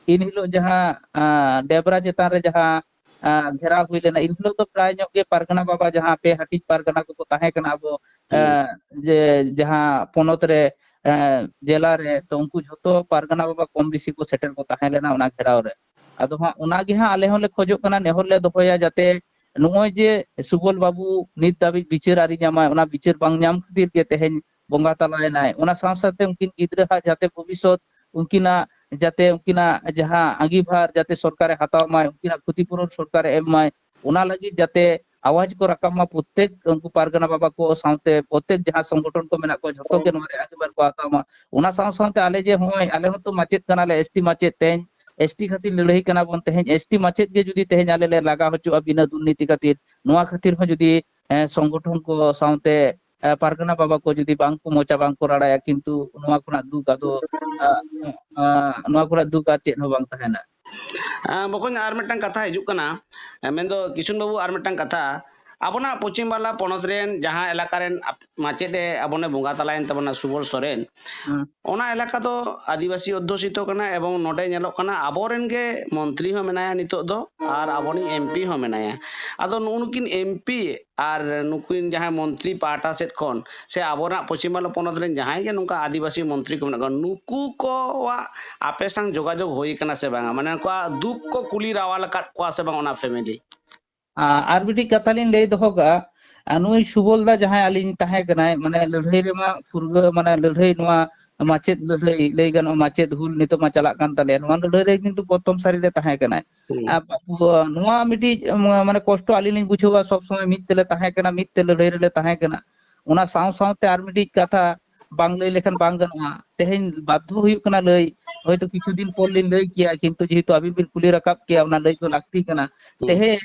ᱤᱱ ᱦᱤᱞᱳᱜ ᱡᱟᱦᱟᱸ ᱟᱸ, ᱰᱮᱵᱨᱟ ᱪᱮᱛᱟᱱ ᱨᱮ ᱡᱟᱦᱟᱸ ᱟᱸ, ᱜᱷᱮᱨᱟᱣ ᱦᱩᱭ ᱞᱮᱱᱟ ᱮᱱ ᱦᱤᱞᱳᱜ ᱫᱚ ᱯᱨᱟᱭ ᱧᱚᱜ ᱜᱮ ᱯᱟᱨᱜᱟᱱᱟ ᱵᱟᱵᱟ ᱡᱟᱦᱟᱸ ᱯᱮ ᱦᱟᱹᱴᱤᱧ ᱯᱟᱨᱜᱟᱱᱟ ᱠᱚᱠᱚ ᱛᱟᱦᱮᱸ ᱠᱟᱱᱟ ᱟᱵᱚ ᱦᱩᱸ ᱮᱸ, ᱡᱮ ᱡᱟᱦᱟᱸ ᱯᱚᱱᱚᱛ ᱨᱮ ᱮᱸ, ᱡᱮᱞᱟᱨᱮ ᱛᱚ ᱩᱱᱠᱩ ᱡᱷᱚᱛᱚ ᱯᱟᱨᱜᱟᱱᱟ ᱵᱟᱵᱟ ᱠᱚᱢ ᱵᱮᱥᱤ ᱠᱚ ᱥᱮᱴᱮᱨ ᱠᱚ ᱛᱟᱦᱮᱸ ᱞᱮᱱᱟ ᱚᱱᱟ ᱜᱷᱮᱨᱟᱣ ᱨᱮ ᱟᱫᱚ ᱦᱟᱸᱜ ᱚᱱᱟᱜᱮ ᱦᱟᱸᱜ ᱟᱞᱮ ᱦᱚᱸᱞᱮ ᱠᱷᱚᱡᱚᱜ ᱠᱟᱱᱟ ᱱᱮᱦᱚᱨ ᱞᱮ ᱫᱚᱦᱚᱭᱟ ᱡᱟᱛᱮ ᱱᱚᱜᱼᱚᱭ ᱡᱮ ᱥᱩᱵᱚᱞ ᱵᱟᱹᱵᱩ ᱱᱤᱛ ᱫᱷᱟᱹᱵᱤᱡ ᱵᱤᱪᱟᱹᱨ ᱟᱹᱣᱨᱤ ᱧᱟᱢᱟᱭ ᱚᱱᱟ ᱵᱤᱪᱟᱹᱨ ᱵᱟᱝ ᱧᱟᱢ ᱠᱷᱟᱹᱛᱤᱨ ᱜᱮ ᱛᱮᱦᱮᱧ ᱵᱚᱸᱜᱟ ᱛᱟᱞᱟᱭᱮᱱᱟᱭ ᱚᱱᱟ ᱥᱟᱶ ᱥᱟᱶᱛᱮ ᱩᱱᱠᱤᱱ ᱜᱤᱫᱽᱨᱟᱹ ᱦᱟᱸᱜ ᱡᱟᱛᱮ ᱵᱷᱚᱵᱤᱥᱥᱚᱛ ᱩᱱᱠᱤᱱᱟᱜ ᱡᱟᱛᱮ ᱩᱱᱠᱤᱱᱟᱜ ᱡᱟᱦᱟᱸ ᱟᱸᱜᱤᱵᱷᱟᱨ ᱡᱟᱛᱮ ᱥᱚᱨᱠᱟᱨᱮ ᱦᱟᱛᱟᱣ ᱢᱟᱭ ᱩᱱᱠᱤᱱᱟᱜ ᱠᱷᱚᱛᱤ ᱯᱩᱨᱚᱱ ᱥᱚᱨᱠᱟᱨᱮ ᱮᱢ ᱢᱟᱭ ᱚᱱᱟ ᱞᱟᱹᱜᱤᱫ ᱡᱟᱛᱮ ᱟᱣᱟᱡ ᱠᱚ ᱨᱟᱠᱟᱵ ᱢᱟ ᱯᱨᱚᱛᱛᱮᱠ ᱩᱱᱠᱩ ᱯᱟᱨᱜᱟᱱᱟ ᱵᱟᱵᱟ ᱠᱚ ᱥᱟᱶᱛᱮ ᱯᱨᱚᱛᱛᱮᱠ ᱡᱟᱦᱟᱸ ᱥᱚᱝᱜᱚᱴᱷᱚᱱ ᱠᱚ ᱢᱮᱱᱟᱜ ᱠᱚᱣᱟ ᱡᱷᱚᱛᱚ ᱜᱮ ᱱᱚᱣᱟ ᱨᱮ ᱟᱸᱜᱤᱵᱷᱟᱨ ᱠᱚ ᱦᱟᱛᱟᱣ ᱢᱟ ᱚᱱᱟ ᱥᱟᱶ ᱥᱟᱶᱛᱮ ᱟᱞᱮ ᱡᱮ ᱱᱚᱜᱼᱚᱭ ᱟᱞᱮ ᱦᱚᱸᱛᱚ ᱢᱟᱪᱮᱫ ᱠᱟᱱᱟᱞᱮ ᱮᱥ ᱴᱤ ᱢᱟᱪᱮᱫ ᱛᱮᱧ ᱮᱥ ᱴᱤ ᱠᱷᱟᱹᱛᱤᱨ ᱞᱟᱹᱲᱦᱟᱹᱭ ᱠᱟᱱᱟ ᱵᱚᱱ ᱛᱮᱦᱮᱧ ᱮᱥ ᱴᱤ ᱢᱟᱪᱮᱫ ᱜᱮ ᱡᱩᱫᱤ ᱛᱮᱦᱮᱧ ᱟᱞᱮ ᱞᱮ ᱞᱟᱜᱟ ᱦᱚᱪᱚᱜᱼᱟ ᱵᱤᱱᱟᱹ ᱫᱩᱨᱱᱤᱛᱤ ᱠᱷᱟᱹᱛᱤᱨ ᱱᱚᱣᱟ ᱠᱷᱟᱹᱛᱤᱨ ᱦᱚᱸ ᱡᱩᱫᱤ ᱮᱸ, ᱥᱚᱝᱜᱚᱴᱷᱚᱱ ᱠᱚ ᱥᱟᱶᱛᱮ ᱮ, ᱯᱟᱨᱜᱟᱱᱟ ᱵᱟᱵᱟ ᱠᱚ ᱡᱩᱫᱤ ᱵᱟᱝᱠᱚ ᱢᱚᱪᱟ ᱵᱟᱝᱠᱚ ᱨᱟᱲᱟᱭᱟ ᱠᱤᱱᱛᱩ ᱱᱚᱣᱟ ᱠᱷᱚᱱᱟᱜ ᱫᱩᱠ ᱟᱫᱚ ᱟᱸ, ᱟᱸ, ᱱᱚᱣᱟ ᱠᱷᱚᱱᱟᱜ ᱫᱩᱠ ᱟᱨ ᱪᱮᱫ ᱦᱚᱸ ᱵᱟᱝ ᱛᱟᱦᱮᱱᱟ ᱟᱸ, ᱵᱚᱠᱚᱧ ᱟᱨ ᱢᱤᱫᱴᱟᱝ ᱠᱟᱛᱷᱟ ᱦᱤᱡᱩᱜ ᱠᱟᱱᱟ ᱮ, ᱢᱮᱱᱫᱚ ᱠᱤᱥᱩᱱ ᱵᱟᱹᱵᱩ ᱟᱨ ᱢᱤᱫᱴᱟᱝ ᱠᱟᱛᱷᱟ अब पश्चिम बांग्ला पनत जहाँ एलाका माचेद अपने बंगा तलायन तबना सुबल सोरेन ओना तो आदिवासी अध्युषित करना एवं नोडे नेलो मंत्री हो मेनाया एमपी हो मेनाया अदो नुनकिन एमपी और नुकिन जहाँ मंत्री पाटा सेट से अबोना पश्चिम बांगला पनत जहाँ आदिवासी मंत्री को मेना आपे संग जोगाजोग होई से बांगा माने को दुख को कुली रावाल से बांगा फेमिली ᱟᱨ ᱢᱤᱫᱴᱤᱡ ᱠᱟᱛᱷᱟ ᱞᱤᱧ ᱞᱟᱹᱭ ᱫᱚᱦᱚᱜᱟ ᱱᱩᱭ ᱥᱩᱵᱚᱞ ᱫᱟ ᱡᱟᱦᱟᱸᱭ ᱟᱹᱞᱤᱧ ᱛᱟᱦᱮᱸ ᱠᱟᱱᱟᱭ ᱢᱟᱱᱮ ᱞᱟᱹᱲᱦᱟᱹᱭ ᱨᱮᱢᱟ ᱯᱷᱩᱨᱜᱟᱹ ᱢᱟᱱᱮ ᱞᱟᱹᱲᱦᱟᱹᱭ ᱱᱚᱣᱟ ᱢᱟᱪᱮᱫ ᱞᱟᱹᱲᱦᱟᱹᱭ ᱞᱟᱹᱭ ᱜᱟᱱᱚᱜᱼᱟ ᱢᱟᱪᱮᱫ ᱦᱩᱞ ᱱᱤᱛᱚᱜ ᱢᱟ ᱪᱟᱞᱟᱜ ᱠᱟᱱ ᱛᱟᱞᱮᱭᱟ ᱱᱚᱣᱟ ᱞᱟᱹᱲᱦᱟᱹᱭ ᱨᱮ ᱠᱤᱱᱛᱩ ᱯᱨᱚᱛᱷᱚᱢ ᱥᱟᱹᱨᱤ ᱨᱮ ᱛᱟᱦᱮᱸ ᱠᱟᱱᱟᱭ ᱱᱚᱣᱟ ᱢᱤᱫᱴᱤᱡ ᱢᱟᱱᱮ ᱠᱚᱥᱴᱚ ᱟᱹᱞᱤᱧ ᱞᱤᱧ ᱵᱩᱡᱷᱟᱹᱣᱟ ᱥᱚᱵ ᱥᱚᱢᱚᱭ ᱢᱤᱫ ᱛᱮᱞᱮ ᱛᱟᱦᱮᱸ ᱠᱟᱱᱟ ᱢᱤᱫ ᱛᱮ ᱞᱟᱹᱲᱦᱟᱹᱭ ᱨᱮᱞᱮ ᱛᱟᱦᱮᱸ ᱠᱟᱱᱟ ᱚᱱᱟ ᱥᱟᱶ ᱥᱟᱶᱛᱮ ᱟᱨ ᱢᱤᱫᱴᱤᱡ ᱠᱟᱛᱷᱟ ᱵᱟᱝ ᱞᱟᱹᱭ ᱞᱮᱠᱷᱟᱱ ᱵᱟᱝ ᱜᱟᱱᱚᱜᱼᱟ ᱛᱮᱦᱮᱧ ᱵᱟᱫᱽᱫᱷᱚ ᱦᱩᱭᱩᱜ ᱠᱟᱱᱟ ᱞᱟᱹᱭ ᱦᱚᱭᱛᱚ ᱠᱤᱪᱷᱩ ᱫᱤᱱ ᱯᱚᱨ ᱞᱤᱧ ᱞᱟᱹᱭ ᱠᱮᱭᱟ ᱠᱤᱱᱛᱩ ᱡᱮᱦᱮᱛᱩ ᱟᱹᱵᱤᱱ ᱵᱤᱱ ᱠᱩᱞᱤ ᱨᱟᱠᱟᱵ ᱠᱮᱭᱟ ᱚᱱᱟ ᱞᱟᱹᱭ ᱫᱚ ᱞᱟᱹᱠᱛᱤ ᱠᱟᱱᱟ ᱛᱮᱦᱮᱧ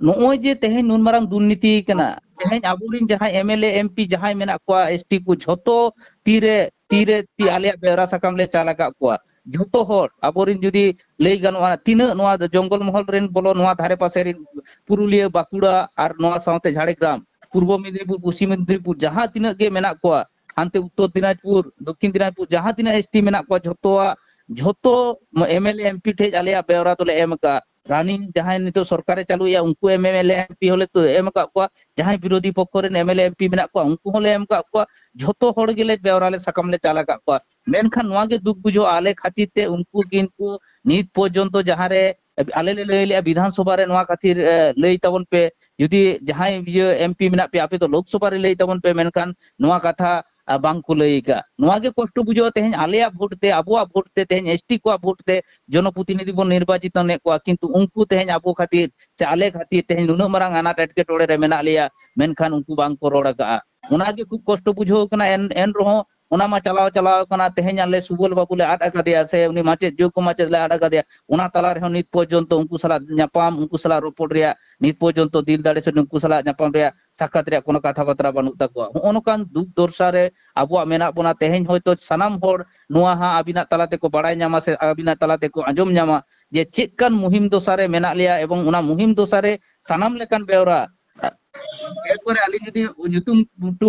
ᱱᱚᱜᱼᱚᱭ ᱡᱮ ᱛᱮᱦᱮᱧ ᱱᱩᱱ ᱢᱟᱨᱟᱝ ᱫᱩᱨᱱᱤᱛᱤ ᱠᱟᱱᱟ ᱛᱮᱦᱮᱧ ᱟᱵᱚᱨᱤᱱ ᱡᱟᱦᱟᱸᱭ ᱮᱢᱮᱞᱮ ᱮᱢᱯᱤ ᱡᱟᱦᱟᱸᱭ ᱢᱮᱱᱟᱜ ᱠᱚᱣᱟ ᱮᱥᱴᱤ ᱠᱚ ᱡᱷᱚᱛᱚ ᱛᱤᱨᱮ ᱛᱤᱨᱮ ᱛᱤ ᱟᱞᱮᱭᱟᱜ ᱵᱮᱣᱨᱟ ᱥᱟᱠᱟᱢ ᱞᱮ ᱪᱟᱞ ᱟᱠᱟᱫ ᱠᱚᱣᱟ ᱡᱷᱚᱛᱚ ᱦᱚᱲ ᱟᱵᱚᱨᱤᱱ ᱡᱩᱫᱤ ᱞᱟᱹᱭ ᱜᱟᱱᱚᱜᱼᱟ ᱛᱤᱱᱟᱹᱜ ᱱᱚᱣᱟ ᱡᱚᱝᱜᱚᱞ ᱢᱚᱦᱚᱞ ᱨᱮᱱ ᱵᱚᱞᱚ ᱱᱚᱣᱟ ᱫᱷᱟᱨᱮ ᱯᱟᱥᱮ ᱨᱮᱱ ᱯᱩᱨᱩᱞᱤᱭᱟᱹ ᱵᱟᱸᱠᱩᱲᱟ ᱟᱨ ᱱᱚᱣᱟ ᱥᱟᱶᱛᱮ ᱡᱷᱟᱲᱜᱨᱟᱢ ᱯᱩᱨᱵᱚ ᱢᱮᱫᱽᱱᱤᱯᱩᱨ ᱯᱚᱥᱪᱤᱢ ᱢᱮᱫᱽᱱᱤᱯᱩᱨ ᱡᱟᱦᱟᱸ ᱛᱤᱱᱟᱹᱜ ᱜᱮ ᱢᱮᱱᱟᱜ ᱠᱚᱣᱟ ᱦᱟᱱᱛᱮ ᱩᱛᱛᱚᱨ ᱫᱤᱱᱟᱡᱽᱯᱩর ᱫᱚᱠᱠᱷᱤᱱ ᱫᱤᱱᱟᱡᱽᱯᱩᱨ ᱡᱟᱦᱟᱸ ᱛᱤᱱᱟᱹᱜ ᱮᱥᱴᱤ ᱢᱮᱱᱟᱜ ᱠᱚᱣᱟ ᱡᱷᱚᱛᱚᱣᱟᱜ ᱡᱷᱚᱛᱚ ᱮᱢᱮᱞᱮ ᱮᱢᱯᱤ ᱴᱷᱮᱡ ᱟᱞᱮᱭᱟᱜ ᱵᱮᱣᱨᱟ ᱫᱚᱞᱮ ᱮᱢ ᱟᱠᱟᱫᱼᱟ रानिंग जहाँ नित सरकार चालू उनको M M L M P तो एम जहाँ विरोधी पक्ष एम एल एम पी मे उनको एम जो हे बेवरा साम ले दुख बुझो, आले खातिर ते उनको नित पर्यत जहाँ आले ले लै लगे विधानसभा खातिर लैताबन पे जुदी जहाँ एम पी मे आप लोकसभा लैताबन पे मनखान कथा ᱵᱟᱝ ᱠᱚ ᱞᱟᱹᱭ ᱟᱠᱟᱫ ᱱᱚᱣᱟ ᱜᱮ ᱠᱚᱥᱴᱚ ᱵᱩᱡᱷᱟᱹᱜᱼᱟ ᱛᱮᱦᱮᱧ ᱟᱞᱮᱭᱟᱜ ᱵᱷᱳᱴ ᱛᱮ ᱟᱵᱚᱣᱟᱜ ᱵᱷᱳᱴ ᱛᱮ ᱛᱮᱦᱮᱧ ᱮᱥᱴᱤ ᱠᱚᱣᱟᱜ ᱵᱷᱳᱴ ᱛᱮ ᱡᱚᱱᱚᱯᱨᱚᱛᱤᱱᱤᱫᱷᱤ ᱵᱚᱱ ᱱᱤᱨᱵᱟᱪᱤᱛᱚᱱᱮᱫ ᱠᱚᱣᱟ ᱠᱤᱱᱛᱩ ᱩᱱᱠᱩ ᱛᱮᱦᱮᱧ ᱟᱵᱚ ᱠᱷᱟᱹᱛᱤᱨ ᱥᱮ ᱟᱞᱮ ᱠᱷᱟᱹᱛᱤᱨ ᱛᱮᱦᱮᱧ ᱱᱩᱱᱟᱹᱜ ᱢᱟᱨᱟᱝ ᱟᱱᱟᱴ ᱮᱴᱠᱮᱴᱚᱬᱮ ᱨᱮ ᱢᱮᱱᱟᱜ ᱞᱮᱭᱟ ᱢᱮᱱᱠᱷᱟᱱ ᱩᱱᱠᱩ ᱵᱟᱝ ᱠᱚ ᱨᱚᱲ ᱟᱠᱟᱫᱼᱟ ᱚᱱᱟᱜᱮ ᱠᱷᱩᱵ ᱠᱚᱥᱴᱚ ᱵᱩᱡᱷᱟᱹᱣ ᱠᱟᱱᱟ ᱮᱱ ᱨᱮᱦᱚᱸ उनमा चलाव चलावना तेहे सुबल बाबू ले आद अका से माचेद जो को माचेद आद अका उना तला रहे नित पर्यत उनको सलापाम उनको सला रोपड़ रहा नित पर्यत दिल दाड़े से उनको सलापाम साखात को कथा बारा बनू तक हनकान अब बना तेहे तो सामान ना हाँ अब तलाते को बड़ा से अब तलाते को आज़म जे चेकान मुहिम दशा मेना लिया मुहिम दशा सामान बेवरा। ᱮᱨᱯᱚᱨᱮ ᱟᱹᱞᱤᱧ ᱡᱩᱫᱤ ᱧᱩᱛᱩᱢ ᱴᱩ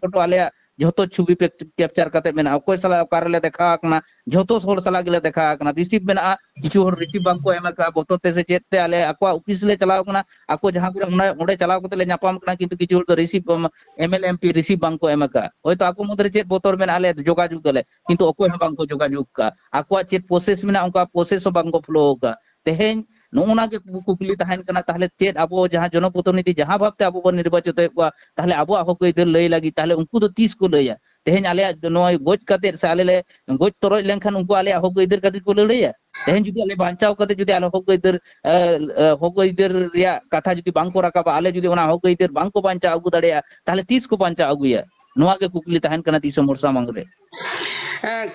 ᱯᱷᱳᱴᱳ ᱟᱞᱮᱭᱟᱜ ᱡᱷᱚᱛᱚ ᱪᱷᱚᱵᱤ ᱯᱮ ᱠᱮᱯᱪᱟᱨ ᱠᱟᱛᱮ ᱢᱮᱱᱟᱜᱼᱟ ᱚᱠᱚᱭ ᱥᱟᱞᱟᱜ ᱚᱠᱟᱨᱮᱞᱮ ᱫᱮᱠᱷᱟ ᱟᱠᱟᱱᱟ ᱡᱷᱚᱛᱚ ᱦᱚᱲ ᱥᱟᱞᱟᱜ ᱜᱮᱞᱮ ᱫᱮᱠᱷᱟ ᱟᱠᱟᱱᱟ ᱨᱤᱥᱤᱵ ᱢᱮᱱᱟᱜᱼᱟ ᱠᱤᱪᱷᱩ ᱦᱚᱲ ᱨᱤᱥᱤᱵ ᱵᱟᱝᱠᱚ ᱮᱢ ᱟᱠᱟᱫᱼᱟ ᱵᱚᱛᱚᱨ ᱛᱮ ᱥᱮ ᱪᱮᱫ ᱛᱮ ᱟᱞᱮ ᱟᱠᱚᱣᱟᱜ ᱚᱯᱷᱤᱥ ᱞᱮ ᱪᱟᱞᱟᱣ ᱟᱠᱟᱱᱟ ᱟᱠᱚ ᱡᱟᱦᱟᱸ ᱠᱚᱨᱮ ᱚᱸᱰᱮ ᱪᱟᱞᱟᱣ ᱠᱟᱛᱮ ᱞᱮ ᱧᱟᱯᱟᱢ ᱟᱠᱟᱱᱟ ᱠᱤᱱᱛᱩ ᱠᱤᱪᱷᱩ ᱦᱚᱲ ᱫᱚ ᱨᱤᱥᱤᱵ ᱮᱢᱮᱞ ᱮᱢᱯᱤ ᱨᱤᱥᱤᱵ ᱵᱟᱝᱠᱚ ᱮᱢ ᱟᱠᱟᱫᱼᱟ ᱦᱚᱭᱛᱚ ᱟᱠᱚ ᱢᱩᱫᱽᱨᱮ ᱪᱮᱫ ᱵᱚᱛᱚᱨ ᱢᱮᱱᱟᱜᱼᱟ ᱟᱞᱮ ᱡᱳᱜᱟᱡᱳᱜᱽ ᱟᱞᱮ ᱠᱤᱱᱛᱩ ᱚᱠᱚᱭ ᱦᱚᱸ ᱵᱟᱝᱠᱚ ᱡᱳᱜᱟᱡᱳᱜᱽ ᱠᱟᱜᱼᱟ ᱟᱠᱚᱣᱟᱜ ᱪᱮᱫ ᱯᱨᱚᱥᱮᱥ ᱢᱮᱱᱟᱜᱼᱟ ᱚᱱᱠᱟ ᱯᱨᱚᱥᱮᱥ ᱦᱚᱸ ᱵᱟᱝᱠᱚ ᱯᱷᱚᱞᱳ ᱟᱠᱟᱫᱼᱟ ᱛᱮᱦᱮᱧ नुना चेत अब जनप्रतिनिधि जहाँ भावते अब निर्वाचित अब लय लगे उनको तीस को लैया तेहे आल गज कते गज तरज लेखान उनको आल हक ईदर खातिर को लड़ाई तेहे जो बांचा करते जो हक ईदर हक ईदर कथा जो को रखा आल जो हक ईदर को बांचा अगू दाड़ा तीस को बांचा अगुया नागे कुकली तहन करना तीसों मोरसा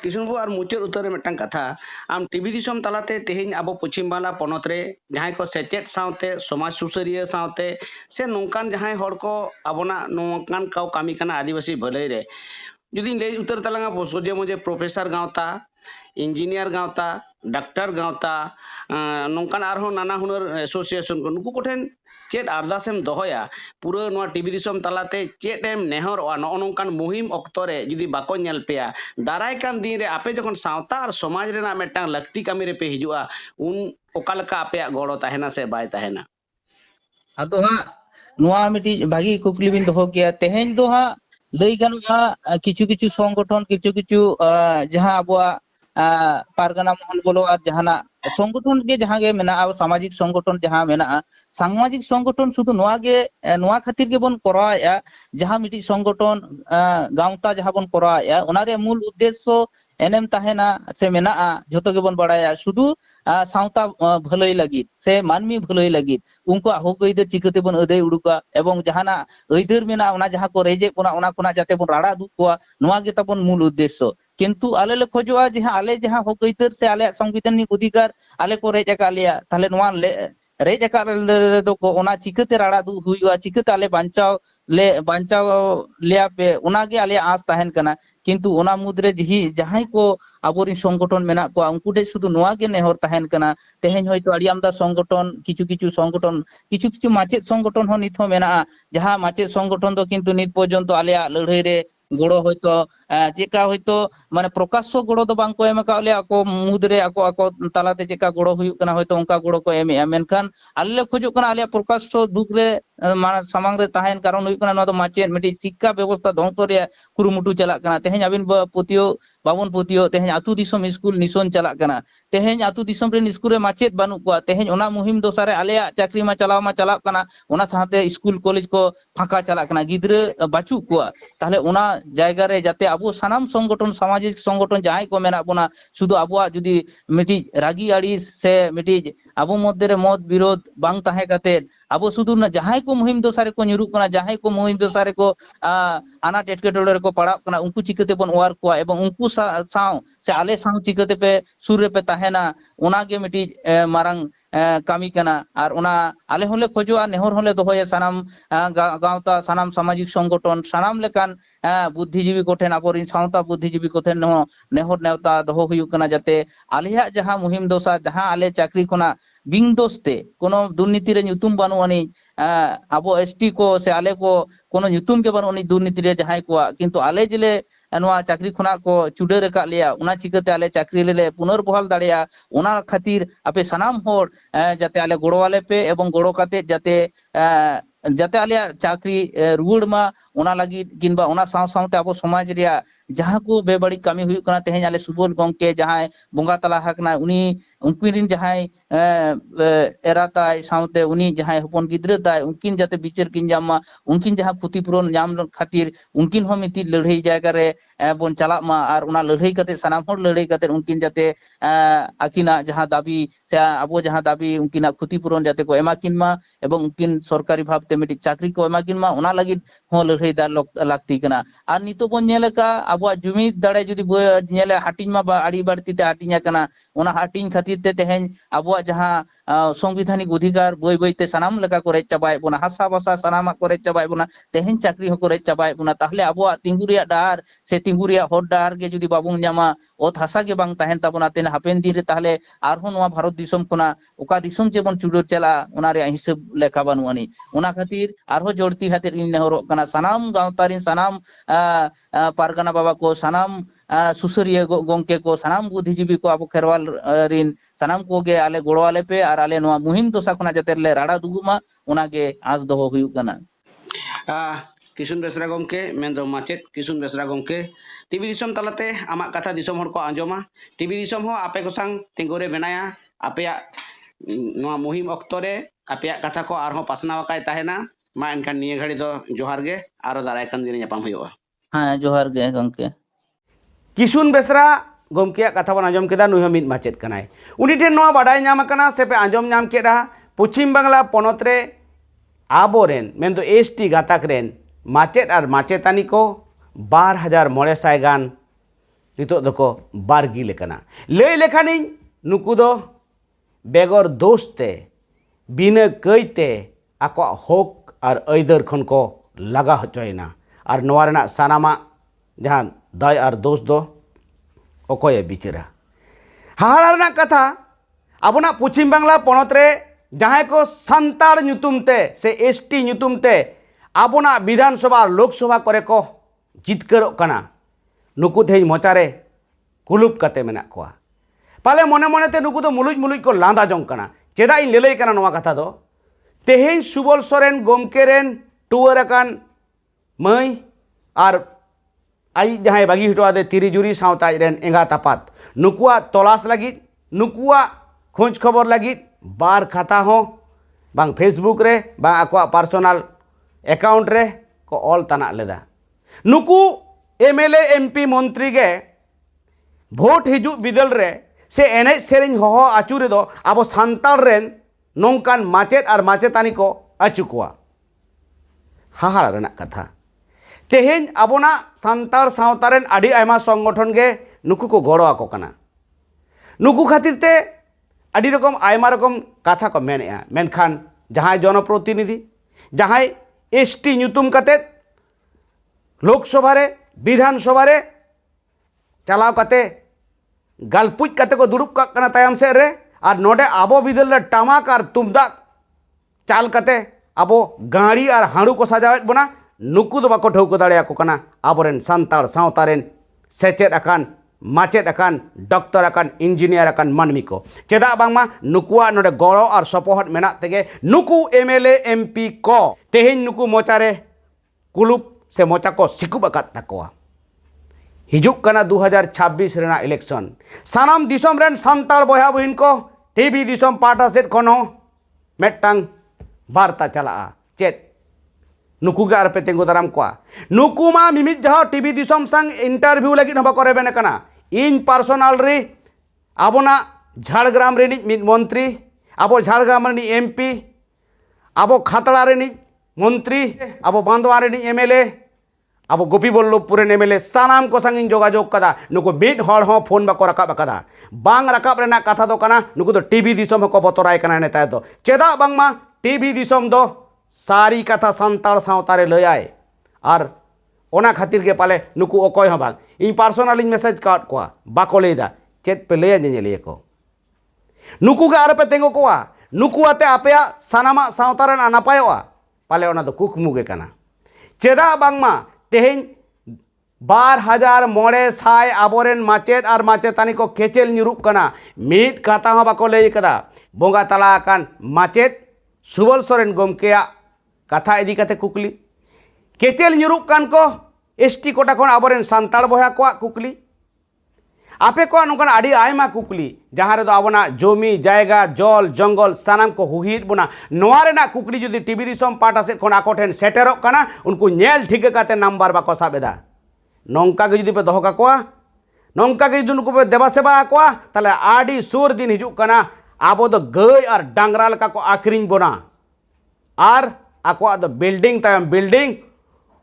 ᱠᱤᱥᱩᱱᱵᱩ ᱟᱨ ᱢᱩᱪᱟᱹᱫ ᱩᱛᱟᱹᱨ ᱨᱮ ᱢᱤᱫᱴᱟᱝ ᱠᱟᱛᱷᱟ ᱟᱢ ᱴᱤᱵᱷᱤ ᱫᱤᱥᱚᱢ ᱛᱟᱞᱟᱛᱮ ᱛᱮᱦᱮᱧ ᱟᱵᱚ ᱯᱚᱪᱷᱤᱢ ᱵᱟᱝᱞᱟ ᱯᱚᱱᱚᱛ ᱨᱮ ᱡᱟᱦᱟᱸᱭ ᱠᱚ ᱥᱮᱪᱮᱫ ᱥᱟᱶᱛᱮ ᱥᱚᱢᱟᱡᱽ ᱥᱩᱥᱟᱹᱨᱤᱭᱟᱹ ᱥᱟᱶᱛᱮ ᱥᱮ ᱱᱚᱝᱠᱟᱱ ᱡᱟᱦᱟᱸᱭ ᱦᱚᱲ ᱠᱚ ᱟᱵᱚᱱᱟᱜ ᱱᱚᱝᱠᱟᱱ ᱠᱟᱣ ᱠᱟᱹᱢᱤ ᱠᱟᱱᱟ ᱟᱹᱫᱤᱵᱟᱹᱥᱤ ᱵᱷᱟᱹᱞᱟᱹᱭ ᱨᱮ ᱡᱩᱫᱤᱧ ᱞᱟᱹᱭ ᱩᱛᱟᱹᱨ ᱛᱟᱞᱟᱝᱟ ᱥᱚᱡᱷᱮ ᱢᱚᱡᱷᱮ ᱯᱨᱚᱯᱷᱮᱥᱟᱨ ᱜᱟᱶᱛᱟ इंजीनियर गावता डॉक्टर गावता नौकान और नाना हुनर एसोसिएशन को। नुकू को चेत आरदासम दहया। पूरा टीवी तलाते चेम नेहर नौकान मुहिम अक्तर जुदी बालपे दारायक दिन रे आपे जो सावता और समाज में लक्ति कमी रेपे हजू उन आपे गड़ो से बै हाँ भागी कुकली बीन दो तेहन दो हाँ लई गुचु संगठन, किचु किचु जहाँ अब ᱯᱟᱨᱜᱟᱱᱟ ᱢᱚᱦᱚᱞ ᱵᱚᱞᱚ ᱟᱨ ᱡᱟᱦᱟᱱᱟᱜ ᱥᱚᱝᱜᱚᱴᱷᱚᱱ ᱜᱮ ᱡᱟᱦᱟᱸ ᱜᱮ ᱢᱮᱱᱟᱜᱼᱟ ᱥᱟᱢᱟᱡᱤᱠ ᱥᱚᱝᱜᱚᱴᱷᱚᱱ ᱡᱟᱦᱟᱸ ᱢᱮᱱᱟᱜᱼᱟ ᱥᱟᱢᱟᱡᱤᱠ ᱥᱚᱝᱜᱚᱴᱷᱚᱱ ᱥᱩᱫᱷᱩ ᱱᱚᱣᱟ ᱜᱮ ᱱᱚᱣᱟ ᱠᱷᱟᱹᱛᱤᱨ ᱜᱮᱵᱚᱱ ᱠᱚᱨᱟᱣᱮᱫᱼᱟ ᱡᱟᱦᱟᱸ ᱢᱤᱫᱴᱤᱡ ᱥᱚᱝᱜᱚᱴᱷᱚᱱ ᱜᱟᱶᱛᱟ ᱡᱟᱦᱟᱸ ᱵᱚᱱ ᱠᱚᱨᱟᱣᱮᱫᱼᱟ ᱚᱱᱟ ᱨᱮᱭᱟᱜ ᱢᱩᱞ ᱩᱫᱽᱫᱮᱥᱥᱚ ᱮᱱᱮᱢ ᱛᱟᱦᱮᱱᱟ ᱥᱮ ᱢᱮᱱᱟᱜᱼᱟ ᱡᱷᱚᱛᱚ ᱜᱮᱵᱚᱱ ᱵᱟᱲᱟᱭᱟ ᱥᱩᱫᱷᱩ ᱥᱟᱶᱛᱟ ᱵᱷᱟᱹᱞᱟᱹᱭ ᱞᱟᱹᱜᱤᱫ ᱥᱮ ᱢᱟᱹᱱᱢᱤ ᱵᱷᱟᱹᱞᱟᱹᱭ ᱞᱟᱹᱜᱤᱫ ᱩᱱᱠᱩᱣᱟᱜ ᱦᱚᱠ ᱟᱹᱭᱫᱟᱹᱨ ᱪᱤᱠᱟᱹᱛᱮᱵᱚᱱ ᱟᱹᱫᱟᱹᱭ ᱩᱰᱩᱠᱟ ᱮᱵᱚᱝ ᱡᱟᱦᱟᱱᱟᱜ ᱟᱹᱭᱫᱟᱹᱨ ᱢᱮᱱᱟᱜᱼᱟ ᱚᱱᱟ ᱡᱟᱦᱟᱸ ᱠᱚ ᱨᱮᱡᱮᱫ ᱵᱚᱱᱟ ᱚᱱᱟ ᱠᱷᱚᱱᱟᱜ ᱡᱟᱛᱮ ᱵᱚᱱ ᱨᱟᱲᱟ ᱩᱫᱩᱜ ᱠᱚᱣᱟ ᱱᱚᱣᱟ ᱜᱮ किंतु आले ले खोजवा जे आले जहाँ हक आईतर से आले संवैधानिक अधिकार आले को रेज अका लेया। ताले नवा ले रेज का ले दो को ओना चिकते राड़ा दू हुईवा चिकते आले बचाव ले बचाव लेया पे ओना के आले आस तहन कना। किंतु ओना मुद्रे जही, जहाँ को आबोरी संगठन मेना को उनको टे शुद्ध के नेहर ताहन कना। तेहेन होयतो आड़ी आमदा संगठन किछु किछु संगठन किछु किछु माचे संगठन हो निथो मेना जहाँ माचे संगठन दो किंतु नित पर्यंत तो आले लड़ाई रे, गोड़ो होयतो चेका हयतो माने प्रकाश गुड़ो तो बांको तला चेका गुड़ो हुयु कना हयतो को एम एम प्रकाश दुख रे माने कारण हुयु कना न तो माचे मिटी सिक्का व्यवस्था ढोंग तो रे कुरुमुटु चला कना तेहेन अबिन पोतियो बाबुन स्कूल निसोन चला कना तेहेन स्कूल माचे बानु को तेहेन ओना मुहिम दोसारे आले चाकरी मा चलाव मा स्कूल कॉलेज को फाका चला कना को ताले ओना ᱟᱵᱚ ᱥᱟᱱᱟᱢ ᱥᱚᱝᱜᱚᱴᱷᱚᱱ ᱥᱟᱢᱟᱡᱤᱠ ᱥᱚᱝᱜᱚᱴᱷᱚᱱ ᱡᱟᱦᱟᱸᱭ ᱠᱚ ᱢᱮᱱᱟᱜ ᱵᱚᱱᱟ ᱥᱩᱫᱷᱩ ᱟᱵᱚᱣᱟᱜ ᱡᱩᱫᱤ ᱢᱤᱫᱴᱤᱡ ᱨᱟᱹᱜᱤ ᱟᱹᱲᱤᱥ ᱥᱮ ᱢᱤᱫᱴᱤᱡ ᱟᱵᱚ ᱢᱚᱫᱽᱫᱷᱮ ᱨᱮ ᱢᱚᱛ ᱵᱤᱨᱳᱫ ᱵᱟᱝ ᱛᱟᱦᱮᱸ ᱠᱟᱛᱮᱫ ᱟᱵᱚ ᱥᱩᱫᱷᱩ ᱡᱟᱦᱟᱸᱭ ᱠᱚ ᱢᱩᱦᱤᱢ ᱫᱚᱥᱟ ᱨᱮᱠᱚ ᱧᱩᱨᱩᱜ ᱠᱟᱱᱟ ᱡᱟᱦᱟᱸᱭ ᱠᱚ ᱢᱩᱦᱤᱢ ᱫᱚᱥᱟ ᱨᱮᱠᱚ ᱟᱱᱟᱴ ᱮᱴᱠᱮᱴᱚᱬᱮ ᱨᱮᱠᱚ ᱯᱟᱲᱟᱜ ᱠᱟᱱᱟ ᱩᱱᱠᱩ ᱪᱤᱠᱟᱹᱛᱮᱵᱚᱱ ᱚᱣᱟᱨ ᱠᱚᱣᱟ ᱮᱵᱚᱝ ᱩᱱᱠᱩ ᱥᱟᱶ ᱥᱮ ᱟᱞᱮ ᱥᱟᱶ ᱪᱤᱠᱟᱹᱛᱮᱯᱮ ᱥᱩᱨ ᱨᱮᱯᱮ ᱛᱟᱦᱮᱱᱟ ᱚᱱᱟᱜᱮ ᱢᱤᱫᱴᱤᱡ ᱢᱟᱨᱟᱝ ᱠᱟᱹᱢᱤ ᱠᱟᱱᱟ ᱟᱨ ᱚᱱᱟ ᱟᱞᱮ ᱦᱚᱸᱞᱮ ᱠᱷᱚᱡᱚᱜᱼᱟ ᱱᱮᱦᱚᱨ ᱦᱚᱸᱞᱮ ᱫᱚᱦᱚᱭᱟ ᱥᱟᱱᱟᱢ ᱜᱟᱶᱛᱟ ᱥᱟᱱᱟᱢ ᱥᱟᱢᱟᱡᱤᱠ ᱥᱚᱝᱜᱚᱴᱷᱚᱱ ᱥᱟᱱᱟᱢ ᱞᱮᱠᱟᱱ ᱵᱩᱫᱽᱫᱷᱤᱡীᱵᱤ ᱠᱚᱴᱷᱮᱱ ᱟᱵᱚᱨᱮᱱ ᱥᱟᱶᱛᱟ ᱵᱩᱫᱽᱫᱷᱤᱡীᱵᱤ ᱠᱚᱴᱷᱮᱱ ᱦᱚᱸ ᱱᱮᱦᱚᱨ ᱱᱮᱣᱛᱟ ᱫᱚᱦᱚ ᱦᱩᱭᱩᱜ ᱠᱟᱱᱟ ᱡᱟᱛᱮ ᱟᱞᱮᱭᱟᱜ ᱡᱟᱦᱟᱸ ᱢᱩᱦᱤᱢ ᱫᱚᱥᱟ ᱡᱟᱦᱟᱸ ᱟᱞᱮ ᱪᱟᱹᱠᱨᱤ ᱠᱷᱚᱱᱟᱜ ᱵᱤᱝᱫᱳᱥᱛᱮ কোনো দুর্নীতির নিতুম বানু আনি আবো এসটি কো সে আলে কো কোনো নিতুম কে বানু আনি দুর্নীতির যাহাই কোয়া কিন্তু আলে জেলে चाकरी खुना को चुडर का लेना चिकाते चाकरी ले पुनर्बहाल दाड़ा खातिर आपे सनाम जाते आले गोड़ो आलेपे गोड़ो जाते जाते आलिया चाकरी रुड़मा ᱚᱱᱟ ᱞᱟᱹᱜᱤᱫ ᱠᱤᱝᱵᱟ ᱚᱱᱟ ᱥᱟᱶ ᱥᱟᱶᱛᱮ ᱟᱵᱚ ᱥᱚᱢᱟᱡᱽ ᱨᱮᱭᱟᱜ ᱡᱟᱦᱟᱸ ᱠᱚ ᱵᱮᱵᱟᱹᱲᱤᱡ ᱠᱟᱹᱢᱤ ᱦᱩᱭᱩᱜ ᱠᱟᱱᱟ ᱛᱮᱦᱮᱧ ᱟᱞᱮ ᱥᱩᱵᱚᱞ ᱜᱚᱝᱠᱮ ᱡᱟᱦᱟᱸᱭ ᱵᱚᱸᱜᱟ ᱛᱟᱞᱟ ᱟᱠᱟᱱᱟᱭ ᱩᱱᱤ ᱩᱱᱠᱤᱱ ᱨᱮᱱ ᱡᱟᱦᱟᱸᱭ ᱮᱨᱟ ᱛᱟᱭ ᱥᱟᱶᱛᱮ ᱩᱱᱤ ᱡᱟᱦᱟᱸᱭ ᱦᱚᱯᱚᱱ ᱜᱤᱫᱽᱨᱟᱹ ᱛᱟᱭ ᱩᱱᱠᱤᱱ ᱡᱟᱛᱮ ᱵᱤᱪᱟᱹᱨ ᱠᱤᱱ ᱧᱟᱢ ᱢᱟ ᱩᱱᱠᱤᱱ ᱡᱟᱦᱟᱸ ᱠᱷᱚᱛᱤᱯᱩᱨᱚᱱ ᱧᱟᱢ ᱠᱷᱟᱹᱛᱤᱨ ᱩᱱᱠᱤᱱ ᱦᱚᱸ ᱢᱤᱫᱴᱤᱡ ᱞᱟᱹᱲᱦᱟᱹᱭ ᱡᱟᱭᱜᱟ ᱨᱮ ᱵᱚᱱ ᱪᱟᱞᱟᱜ ᱢᱟ ᱟᱨ ᱚᱱᱟ ᱞᱟᱹᱲᱦᱟᱹᱭ ᱠᱟᱛᱮ ᱥᱟᱱᱟᱢ ᱦᱚᱲ ᱞᱟᱹᱲᱦᱟᱹᱭ ᱠᱟᱛᱮ ᱩᱱᱠᱤᱱ ᱡᱟᱛᱮ ᱟᱹᱠᱤᱱᱟᱜ ᱡᱟᱦᱟᱸ দাᱵᱤ ᱥᱮ ᱟᱵᱚ ᱡᱟᱦᱟᱸ দাᱵᱤ ᱩᱱᱠᱤᱱᱟᱜ ᱠᱷᱚᱛᱤᱯᱩᱨᱚᱱ ᱡᱟᱛᱮ ᱠᱚ ᱮᱢᱟᱠᱤᱱ ᱢᱟ ᱮᱵᱚᱝ ᱩᱱᱠᱤᱱ ᱥᱚᱨᱠᱟরি ᱵᱷᱟᱵᱛᱮ ᱢᱤᱫᱴᱤᱡ চাকরি ᱠᱚ ᱮᱢᱟᱠᱤᱱ ᱢᱟ ᱚᱱᱟ ᱞᱟᱹᱜᱤᱫ ᱦᱚᱸ ᱞᱟᱹᱲᱦᱟᱹᱭᱫᱟ ᱞᱟᱹᱠᱛᱤ ᱠᱟᱱᱟ ᱟᱨ ᱱᱤᱛᱚᱜ ᱵᱚᱱ ᱧᱮᱞ ᱟᱠᱟᱫ ᱟᱵᱚᱣᱟᱜ ᱡᱩᱢᱤᱫ ᱫᱟᱲᱮ ᱡᱩᱫᱤ ᱧᱮᱞᱟ ᱦᱟᱹᱴᱤᱧ ᱢᱟ ᱟᱹᱰᱤ ᱵᱟᱹᱲᱛᱤ ᱛᱮ ᱦᱟᱹᱴᱤᱧ ᱟᱠᱟᱱᱟ ᱚᱱᱟ ᱦᱟᱹᱴᱤᱧ ᱠᱷᱟᱹᱛᱤᱨ ᱛᱮ ᱛᱮᱦᱮᱧ ᱟᱵᱚᱣᱟᱜ ᱡᱟᱦᱟᱸ ᱥᱚᱝᱵᱤᱫᱷᱟᱱᱤᱠ ᱚᱫᱷᱤᱠᱟᱨ ᱵᱟᱹᱭ ᱵᱟᱹᱭᱛᱮ ᱥᱟᱱᱟᱢ ᱞᱮᱠᱟ ᱠᱚ ᱨᱮᱡ ᱪᱟᱵᱟᱭᱮᱫ ᱵᱚᱱᱟ ᱦᱟᱥᱟ ᱵᱟᱥᱟ ᱥᱟᱱᱟᱢᱟᱜ ᱠᱚ ᱨᱮᱡ ᱪᱟᱵᱟᱭᱮᱫ ᱵᱚᱱᱟ ᱛᱮᱦᱮᱧ ᱪᱟᱹᱠᱨᱤ ᱦᱚᱸᱠᱚ ᱨᱮᱡ ᱪᱟᱵᱟᱭᱮᱫ ᱵᱚᱱᱟ ᱛᱟᱦᱞᱮ ᱟᱵᱚᱣᱟᱜ ᱛᱤᱸᱜᱩ ᱨᱮᱭᱟᱜ ᱰᱟᱦᱟᱨ ᱥᱮ ᱛᱤᱸᱜᱩ ᱨᱮᱭᱟᱜ ᱦᱚᱨ ᱰᱟᱦᱟᱨ ᱜᱮ ᱡᱩᱫᱤ ᱵᱟᱵᱚᱱ ᱧᱟᱢᱟ ᱚᱛ ᱦᱟᱥᱟ ᱜᱮ ᱵᱟᱝ ᱛᱟᱦᱮᱱ ᱛᱟᱵᱚᱱᱟ ᱛᱮᱱ ᱦᱟᱯᱮᱱ ᱫᱤᱱ ᱨᱮ ᱛᱟᱦᱞᱮ ᱟᱨᱦᱚᱸ ᱱᱚᱣᱟ ᱵᱷᱟᱨᱚᱛ ᱫᱤᱥᱚᱢ ᱠᱷᱚᱱᱟᱜ ᱚᱠᱟ ᱫᱤᱥᱚᱢ ᱪᱮᱵᱚᱱ ᱪᱩᱰᱟᱹᱨ ᱪᱟᱞᱟᱜᱼᱟ ᱚᱱᱟ ᱨᱮᱭᱟᱜ ᱦᱤᱥᱟᱹᱵ ᱞᱮᱠᱷᱟ ᱵᱟᱹᱱᱩᱜ ᱟᱹᱱᱤᱡ ᱚᱱᱟ ᱠᱷᱟᱹᱛᱤᱨ ᱟᱨᱦᱚᱸ ᱡᱚᱲᱛᱤ ᱠᱷᱟᱹᱛᱤᱨ ᱤᱧ ᱱᱮᱦᱚᱨᱚᱜ ᱠᱟᱱᱟ ᱥᱟᱱᱟᱢ ᱜᱟᱶᱛᱟ ᱨᱮᱱ ᱥᱟᱱᱟᱢ ᱯᱟᱨᱜᱟᱱᱟ ᱵᱟᱵᱟ ᱠᱚ ᱥᱟᱱᱟᱢ ᱥᱩᱥᱟᱹᱨᱤᱭᱟᱹ ᱜᱚᱝᱠᱮ ᱠᱚ ᱥᱟᱱᱟᱢ ᱵᱩᱫᱷᱤᱡᱤᱵᱤ ᱠᱚ ᱟᱵᱚ ᱠᱷᱮᱨᱣᱟᱞ ᱨᱤᱱ ᱥᱟᱱᱟᱢ ᱠᱚᱜᱮ ᱟᱞᱮ ᱜᱚᱲᱚ ᱟᱞᱮ ᱯᱮ ᱟᱨ ᱟᱞᱮ ᱱᱚᱣᱟ ᱢᱩᱦᱤᱢ ᱫᱚᱥᱟ ᱠᱷᱚᱱᱟᱜ ᱡᱟᱛᱮ ᱞᱮ ᱨᱟᱲᱟ ᱫᱩᱜᱩᱜ ᱢᱟ ᱚᱱᱟᱜᱮ ᱟᱸᱥ ᱫᱚᱦᱚ ᱦᱩᱭᱩᱜ ᱠᱟᱱᱟ किशुन बेसरा गमके मैं माचेद किशुन बेसरा गमके टीवी दिसम तलाते आम कथा दिसम हर को आंजमा टीवी दिसम हो आपे को संग तिंगोरे बनाया आपे मुहिम अक्तरे आपे कथा को आर पासना वकाय तहना मा एनखान निये घड़ी तो जोहार गे आरो दाराय दिन नापाम हुआ हाँ जोहार गे गमके किशुन बेसरा गोमके कथा बन आजम केदा नुह मित माचेद कनाय उनी ठेन नवा बाडाय नाम कना से पे आजम नाम केदा पश्चिम बांग्ला पनत रे आबोरेन मेन तो एसटी गाताक रेन माचेद और माचेतानी को 2200 गान नितोग दको बारगिल कना लय लेखानी नुकु दो बेगर दोस्ते बिना कईते आको हक और आइदर खन को लगा होचयना और नवा सानामा जहाँ ᱫᱟᱭ ᱟᱨ ᱫᱳᱥ ᱫᱚ ᱚᱠᱚᱭᱮ ᱵᱤᱪᱟᱹᱨᱟ ᱦᱟᱦᱟᱲᱟ ᱨᱮᱱᱟᱜ ᱠᱟᱛᱷᱟ ᱟᱵᱚᱱᱟᱜ ᱯᱚᱪᱷᱤᱢ ᱵᱟᱝᱞᱟ ᱯᱚᱱᱚᱛ ᱨᱮ ᱡᱟᱦᱟᱸᱭ ᱠᱚ ᱥᱟᱱᱛᱟᱲ ᱧᱩᱛᱩᱢ ᱛᱮ ᱥᱮ ᱮᱥ ᱴᱤ ᱧᱩᱛᱩᱢ ᱛᱮ ᱟᱵᱚᱱᱟᱜ ᱵᱤᱫᱷᱟᱱ ᱥᱚᱵᱷᱟ ᱞᱳᱠ ᱥᱚᱵᱷᱟ ᱠᱚᱨᱮ ᱠᱚ ᱡᱤᱛᱠᱟᱹᱨᱚᱜ ᱠᱟᱱᱟ ᱱᱩᱠᱩ ᱛᱮᱦᱮᱧ ᱢᱚᱪᱟᱨᱮ ᱠᱩᱞᱩᱯ ᱠᱟᱛᱮ ᱢᱮᱱᱟᱜ ᱠᱚᱣᱟ ᱯᱟᱞᱮ ᱢᱚᱱᱮ ᱢᱚᱱᱮᱛᱮ ᱱᱩᱠᱩ ᱫᱚ ᱢᱩᱞᱩᱡ ᱢᱩᱞᱩᱡ ᱠᱚ ᱞᱟᱸᱫᱟ ᱡᱚᱝ ᱠᱟᱱᱟ ᱪᱮᱫᱟᱜ ᱤᱧ ᱞᱟᱹᱞᱟᱹᱭ ᱠᱟᱱᱟ ᱱᱚᱣᱟ ᱠᱟᱛᱷᱟ ᱫᱚ ᱛᱮᱦᱮᱧ ᱥᱩᱵᱚᱞ ᱥᱚᱨᱮᱱ ᱜᱚᱢᱠᱮ ᱨᱮᱱ ᱴᱩᱣᱟᱹᱨ ᱟᱠᱟᱱ ᱢᱟᱹᱭ ᱟᱨ ᱟᱡ ᱡᱟᱦᱟᱸᱭ ᱵᱟᱹᱜᱤ ᱦᱚᱴᱚ ᱟᱫᱮ ᱛᱤᱨᱤ ᱡᱩᱨᱤ ᱨᱮᱱ ᱮᱸᱜᱟᱛ ᱟᱯᱟᱛ ᱱᱩᱠᱩᱣᱟᱜ ᱛᱚᱞᱟᱥ ᱞᱟᱹᱜᱤᱫ ᱱᱩᱠᱩᱣᱟᱜ ᱠᱷᱚᱡᱽ ᱠᱷᱚᱵᱚᱨ ᱞᱟᱹᱜᱤᱫ ᱵᱟᱨ ᱠᱷᱟᱛᱟ ᱦᱚᱸ ᱵᱟᱝ ᱯᱷᱮᱥᱵᱩᱠ ᱨᱮ ᱵᱟᱝ ᱟᱠᱚᱣᱟᱜ ᱯᱟᱨᱥᱳᱱᱟᱞ ᱮᱠᱟᱣᱩᱱᱴ ᱨᱮ ᱠᱚ ᱚᱞ ᱛᱟᱱᱟᱜ ᱞᱮᱫᱟ ᱱᱩᱠᱩ ᱮᱢᱮᱞᱮ ᱮᱢᱯᱤ ᱢᱚᱱᱛᱨᱤ ᱜᱮ ᱵᱷᱳᱴ ᱦᱤᱡᱩᱜ ᱵᱤᱫᱟᱹᱞ ᱨᱮ ᱥᱮ ᱮᱱᱮᱡ ᱥᱮᱨᱮᱧ ᱦᱚᱦᱚ ᱟᱹᱪᱩ ᱨᱮᱫᱚ ᱟᱵᱚ ᱥᱟᱱᱛᱟᱲ ᱨᱮᱱ ᱱᱚᱝᱠᱟᱱ ᱢᱟᱪᱮᱫ ᱟᱨ ᱢᱟᱪᱮᱛᱟᱱᱤ ᱠᱚ ᱟᱹᱪᱩ ᱠᱚᱣᱟ ᱦᱟᱦᱟᱲᱟᱜ ᱨᱮᱱᱟᱜ ᱠᱟᱛᱷᱟ ᱛᱮᱦᱮᱧ ᱟᱵᱚᱱᱟᱜ ᱥᱟᱱᱛᱟᱲ ᱥᱟᱶᱛᱟ ᱨᱮᱱ ᱟᱹᱰᱤ ᱟᱭᱢᱟ ᱥᱚᱝᱜᱚᱴᱷᱚᱱ ᱜᱮ ᱱᱩᱠᱩ ᱠᱚ ᱜᱚᱲᱚ ᱟᱠᱚ ᱠᱟᱱᱟ ᱱᱩᱠᱩ ᱠᱷᱟᱹᱛᱤᱨ ᱛᱮ ᱟᱹᱰᱤ ᱨᱚᱠᱚᱢ ᱟᱭᱢᱟ ᱨᱚᱠᱚᱢ ᱠᱟᱛᱷᱟ ᱠᱚ ᱢᱮᱱᱮᱜᱼᱟ ᱢᱮᱱᱠᱷᱟᱱ ᱡᱟᱦᱟᱸᱭ ᱡᱚᱱᱚᱯᱨᱚᱛᱤᱱᱤᱫᱷᱤ ᱡᱟᱦᱟᱸᱭ ᱮᱥᱴᱤ ᱧᱩᱛᱩᱢ ᱠᱟᱛᱮᱫ ᱞᱳᱠᱥᱚᱵᱷᱟ ᱨᱮ ᱵᱤᱫᱷᱟᱱ ᱥᱚᱵᱷᱟ ᱨᱮ ᱪᱟᱞᱟᱣ ᱠᱟᱛᱮ ᱜᱟᱞᱯᱩᱡ ᱠᱟᱛᱮ ᱠᱚ ᱫᱩᱲᱩᱵ ᱠᱟᱜ ᱠᱟᱱᱟ ᱛᱟᱭᱚᱢ ᱥᱮᱫ ᱨᱮ ᱟᱨ ᱱᱚᱰᱮ ᱟᱵᱚ ᱵᱤᱫᱟᱹᱞ ᱨᱮ ᱴᱟᱢᱟᱠ ᱟᱨ ᱛᱩᱢᱫᱟᱜ ᱪᱟᱞ ᱠᱟᱛᱮ ᱟᱵᱚ ᱜᱟᱹᱲᱤ ᱟᱨ ᱦᱟᱺᱲᱩ ᱠᱚ ᱥᱟᱡᱟᱣᱮᱫ ᱵᱚᱱᱟ ᱱᱩᱠᱩ ᱫᱚ ᱵᱟᱠᱚ ᱴᱷᱟᱹᱣᱠᱟᱹ ᱫᱟᱲᱮᱭᱟᱠᱚ ᱠᱟᱱᱟ ᱟᱵᱚᱨᱮᱱ ᱥᱟᱱᱛᱟᱲ ᱥᱟᱶᱛᱟ ᱨᱮᱱ secet akan macet akan doktor akan engineer akan manmi ko cedak bangma nukuwa node goro ar sopohot menak tege nuku MLA MP ko tehin nuku mocare kulup se mocha ko sikup akat takoa ᱦᱤᱡᱩᱜ ᱠᱟᱱᱟ 2026 ᱨᱮᱱᱟᱜ election ᱥᱟᱱᱟᱢ ᱫᱤᱥᱚᱢ ᱨᱮᱱ ᱥᱟᱱᱛᱟᱲ ᱵᱚᱭᱦᱟ ᱵᱚᱦᱤᱱ ᱠᱚ TV ᱫᱤᱥᱚᱢ ᱯᱟᱦᱴᱟ ᱥᱮᱫ ᱠᱷᱚᱱ ᱦᱚᱸ ᱢᱤᱫᱴᱟᱝ ᱵᱟᱨᱛᱟ ᱪᱟᱞᱟᱜᱼᱟ ᱪᱮᱫ नुकु गे आरपे तेंगु दाराम कोआ नुकु मा मिमित जहां टीवी दिसम संग इंटरव्यू लगी न बको रेबेन कना इन पर्सनल रे आबोना झाड़ग्राम रेनी मिद मंत्री आबो झाड़ग्राम रेनी एमपी आबो खातड़ा रेनी मंत्री आबो बांदवा रेनी एमएलए अब गोपी बल्लभपुर एमएलए सानाम को संग जोगाजोग कदा नुकु मिड हर हो फोन बाको रकाब कदा बांग रकाब रेना कथा दो कना नुकु दो टीवी दिसम को बतराय कना नेता दो चेदा बांगमा टीवी दिसम दो ᱥᱟᱨᱤ ᱠᱟᱛᱷᱟ ᱥᱟᱱᱛᱟᱲ ᱥᱟᱶᱛᱟ ᱨᱮ ᱞᱟᱹᱭᱟᱭ ᱟᱨ ᱚᱱᱟ ᱠᱷᱟᱹᱛᱤᱨ ᱜᱮ ᱯᱟᱞᱮ ᱱᱩᱠᱩ ᱚᱠᱚᱭ ᱦᱚᱸ ᱵᱟᱝ ᱤᱧ ᱯᱟᱨᱥᱚᱱᱟᱞᱤᱧ ᱢᱮᱥᱮᱡᱽ ᱠᱟᱣᱟᱫ ᱠᱚᱣᱟ ᱵᱟᱠᱚ ᱞᱟᱹᱭᱫᱟ ᱪᱮᱫ ᱯᱮ ᱞᱟᱹᱭᱟ ᱧᱮᱧᱮᱞᱤᱭᱟᱹ ᱠᱚ ᱱᱩᱠᱩ ᱜᱮ ᱟᱨᱯᱮ ᱛᱮᱸᱜᱚ ᱠᱚᱣᱟ ᱱᱩᱠᱩ ᱟᱛᱮ ᱟᱯᱮᱭᱟᱜ ᱥᱟᱱᱟᱢᱟᱜ ᱥᱟᱶᱛᱟ ᱨᱮᱱᱟᱜ ᱱᱟᱯᱟᱭᱚᱜᱼᱟ ᱯᱟᱞᱮ ᱚᱱᱟ ᱫᱚ ᱠᱩᱠᱢᱩ ᱜᱮ ᱠᱟᱱᱟ ᱪᱮᱫᱟᱜ ᱵᱟᱝᱢᱟ ᱛᱮᱦᱮᱧ ᱵᱟᱨ ᱦᱟᱡᱟᱨ ᱢᱚᱬᱮ ᱥᱟᱭ ᱟᱵᱚᱨᱮᱱ ᱢᱟᱪᱮᱫ ᱟᱨ ᱢᱟᱪᱮᱛᱟᱹᱱᱤ ᱠᱚ ᱠᱮᱪᱮᱞ ᱧᱩᱨᱩᱜ ᱠᱟᱱᱟ ᱢᱤᱫ ᱠᱟᱛᱷᱟ ᱦᱚᱸ ᱵᱟᱠᱚ ᱞᱟᱹᱭ ᱟᱠᱟᱫᱟ ᱵᱚᱸᱜᱟ ᱛᱟᱞᱟ ᱟᱠᱟᱱ ᱢᱟᱪᱮᱫ ᱥᱩᱵᱚᱞ ᱥᱚᱨᱮᱱ ᱜᱚᱢᱠᱮᱭᱟᱜ ᱠᱟᱛᱷᱟ ᱤᱫᱤ ᱠᱟᱛᱮ ᱠᱩᱠᱞᱤ ᱠᱮᱪᱮᱞ ᱧᱩᱨᱩᱜ ᱠᱟᱱ ᱠᱚ ᱮᱥᱴᱤ ᱠᱚᱴᱟ ᱠᱷᱚᱱ ᱟᱵᱚᱨᱮᱱ ᱥᱟᱱᱛᱟᱲ ᱵᱚᱭᱦᱟ ᱠᱚᱣᱟᱜ ᱠᱩᱠᱞᱤ ᱟᱯᱮ ᱠᱚᱣᱟᱜ ᱱᱚᱝᱠᱟᱱ ᱟᱹᱰᱤ ᱟᱭᱢᱟ ᱠᱩᱠᱞᱤ ᱡᱟᱦᱟᱸ ᱨᱮᱫᱚ ᱟᱵᱚᱱᱟᱜ ᱡᱚᱢᱤ ᱡᱟᱭᱜᱟ ᱡᱚᱞ ᱡᱚᱝᱜᱚᱞ ᱥᱟᱱᱟᱢ ᱠᱚ ᱦᱩᱦᱤᱭᱮᱫ ᱵᱚᱱᱟ ᱱᱚᱣᱟ ᱨᱮᱱᱟᱜ ᱠᱩᱠᱞᱤ ᱡᱩᱫᱤ ᱴᱤᱵᱷᱤ ᱫᱤᱥᱚᱢ ᱯᱟᱦᱴᱟ ᱥᱮᱫ ᱠᱷᱚᱱ ᱟᱠᱚ ᱴᱷᱮᱱ ᱥᱮᱴᱮᱨᱚᱜ ᱠᱟᱱᱟ ᱩᱱᱠᱩ ᱧᱮᱞ ᱴᱷᱤᱠᱟᱹ ᱠᱟᱛᱮ ᱱᱟᱢᱵᱟᱨ ᱵᱟᱠᱚ ᱥᱟᱵ ᱮᱫᱟ ᱱᱚᱝᱠᱟ ᱜᱮ ᱡᱩᱫᱤ ᱯᱮ ᱫᱚᱦᱚ ᱠᱟᱠᱚᱣᱟ ᱱᱚᱝᱠᱟ ᱜᱮ ᱡᱩᱫᱤ ᱱᱩᱠᱩ ᱯᱮ ᱫᱮᱵᱟ ᱥᱮᱵᱟ ᱟᱠᱚᱣᱟ ᱛᱟᱦᱚᱞᱮ ᱟᱹᱰᱤ ᱥᱩᱨ ᱫᱤᱱ ᱦᱤᱡᱩᱜ ᱠᱟᱱᱟ ᱟᱵᱚ ᱫᱚ ᱜᱟᱹᱭ ᱟᱨ ᱰᱟᱝᱨᱟ ᱞᱮᱠᱟ ᱠᱚ ᱟᱹᱠᱷᱨᱤᱧ ᱵᱚᱱᱟ ᱟᱨ ᱟᱠᱚᱣᱟᱜ ᱫᱚ ᱵᱤᱞᱰᱤᱝ ᱛᱟᱭᱚᱢ ᱵᱤᱞᱰᱤᱝ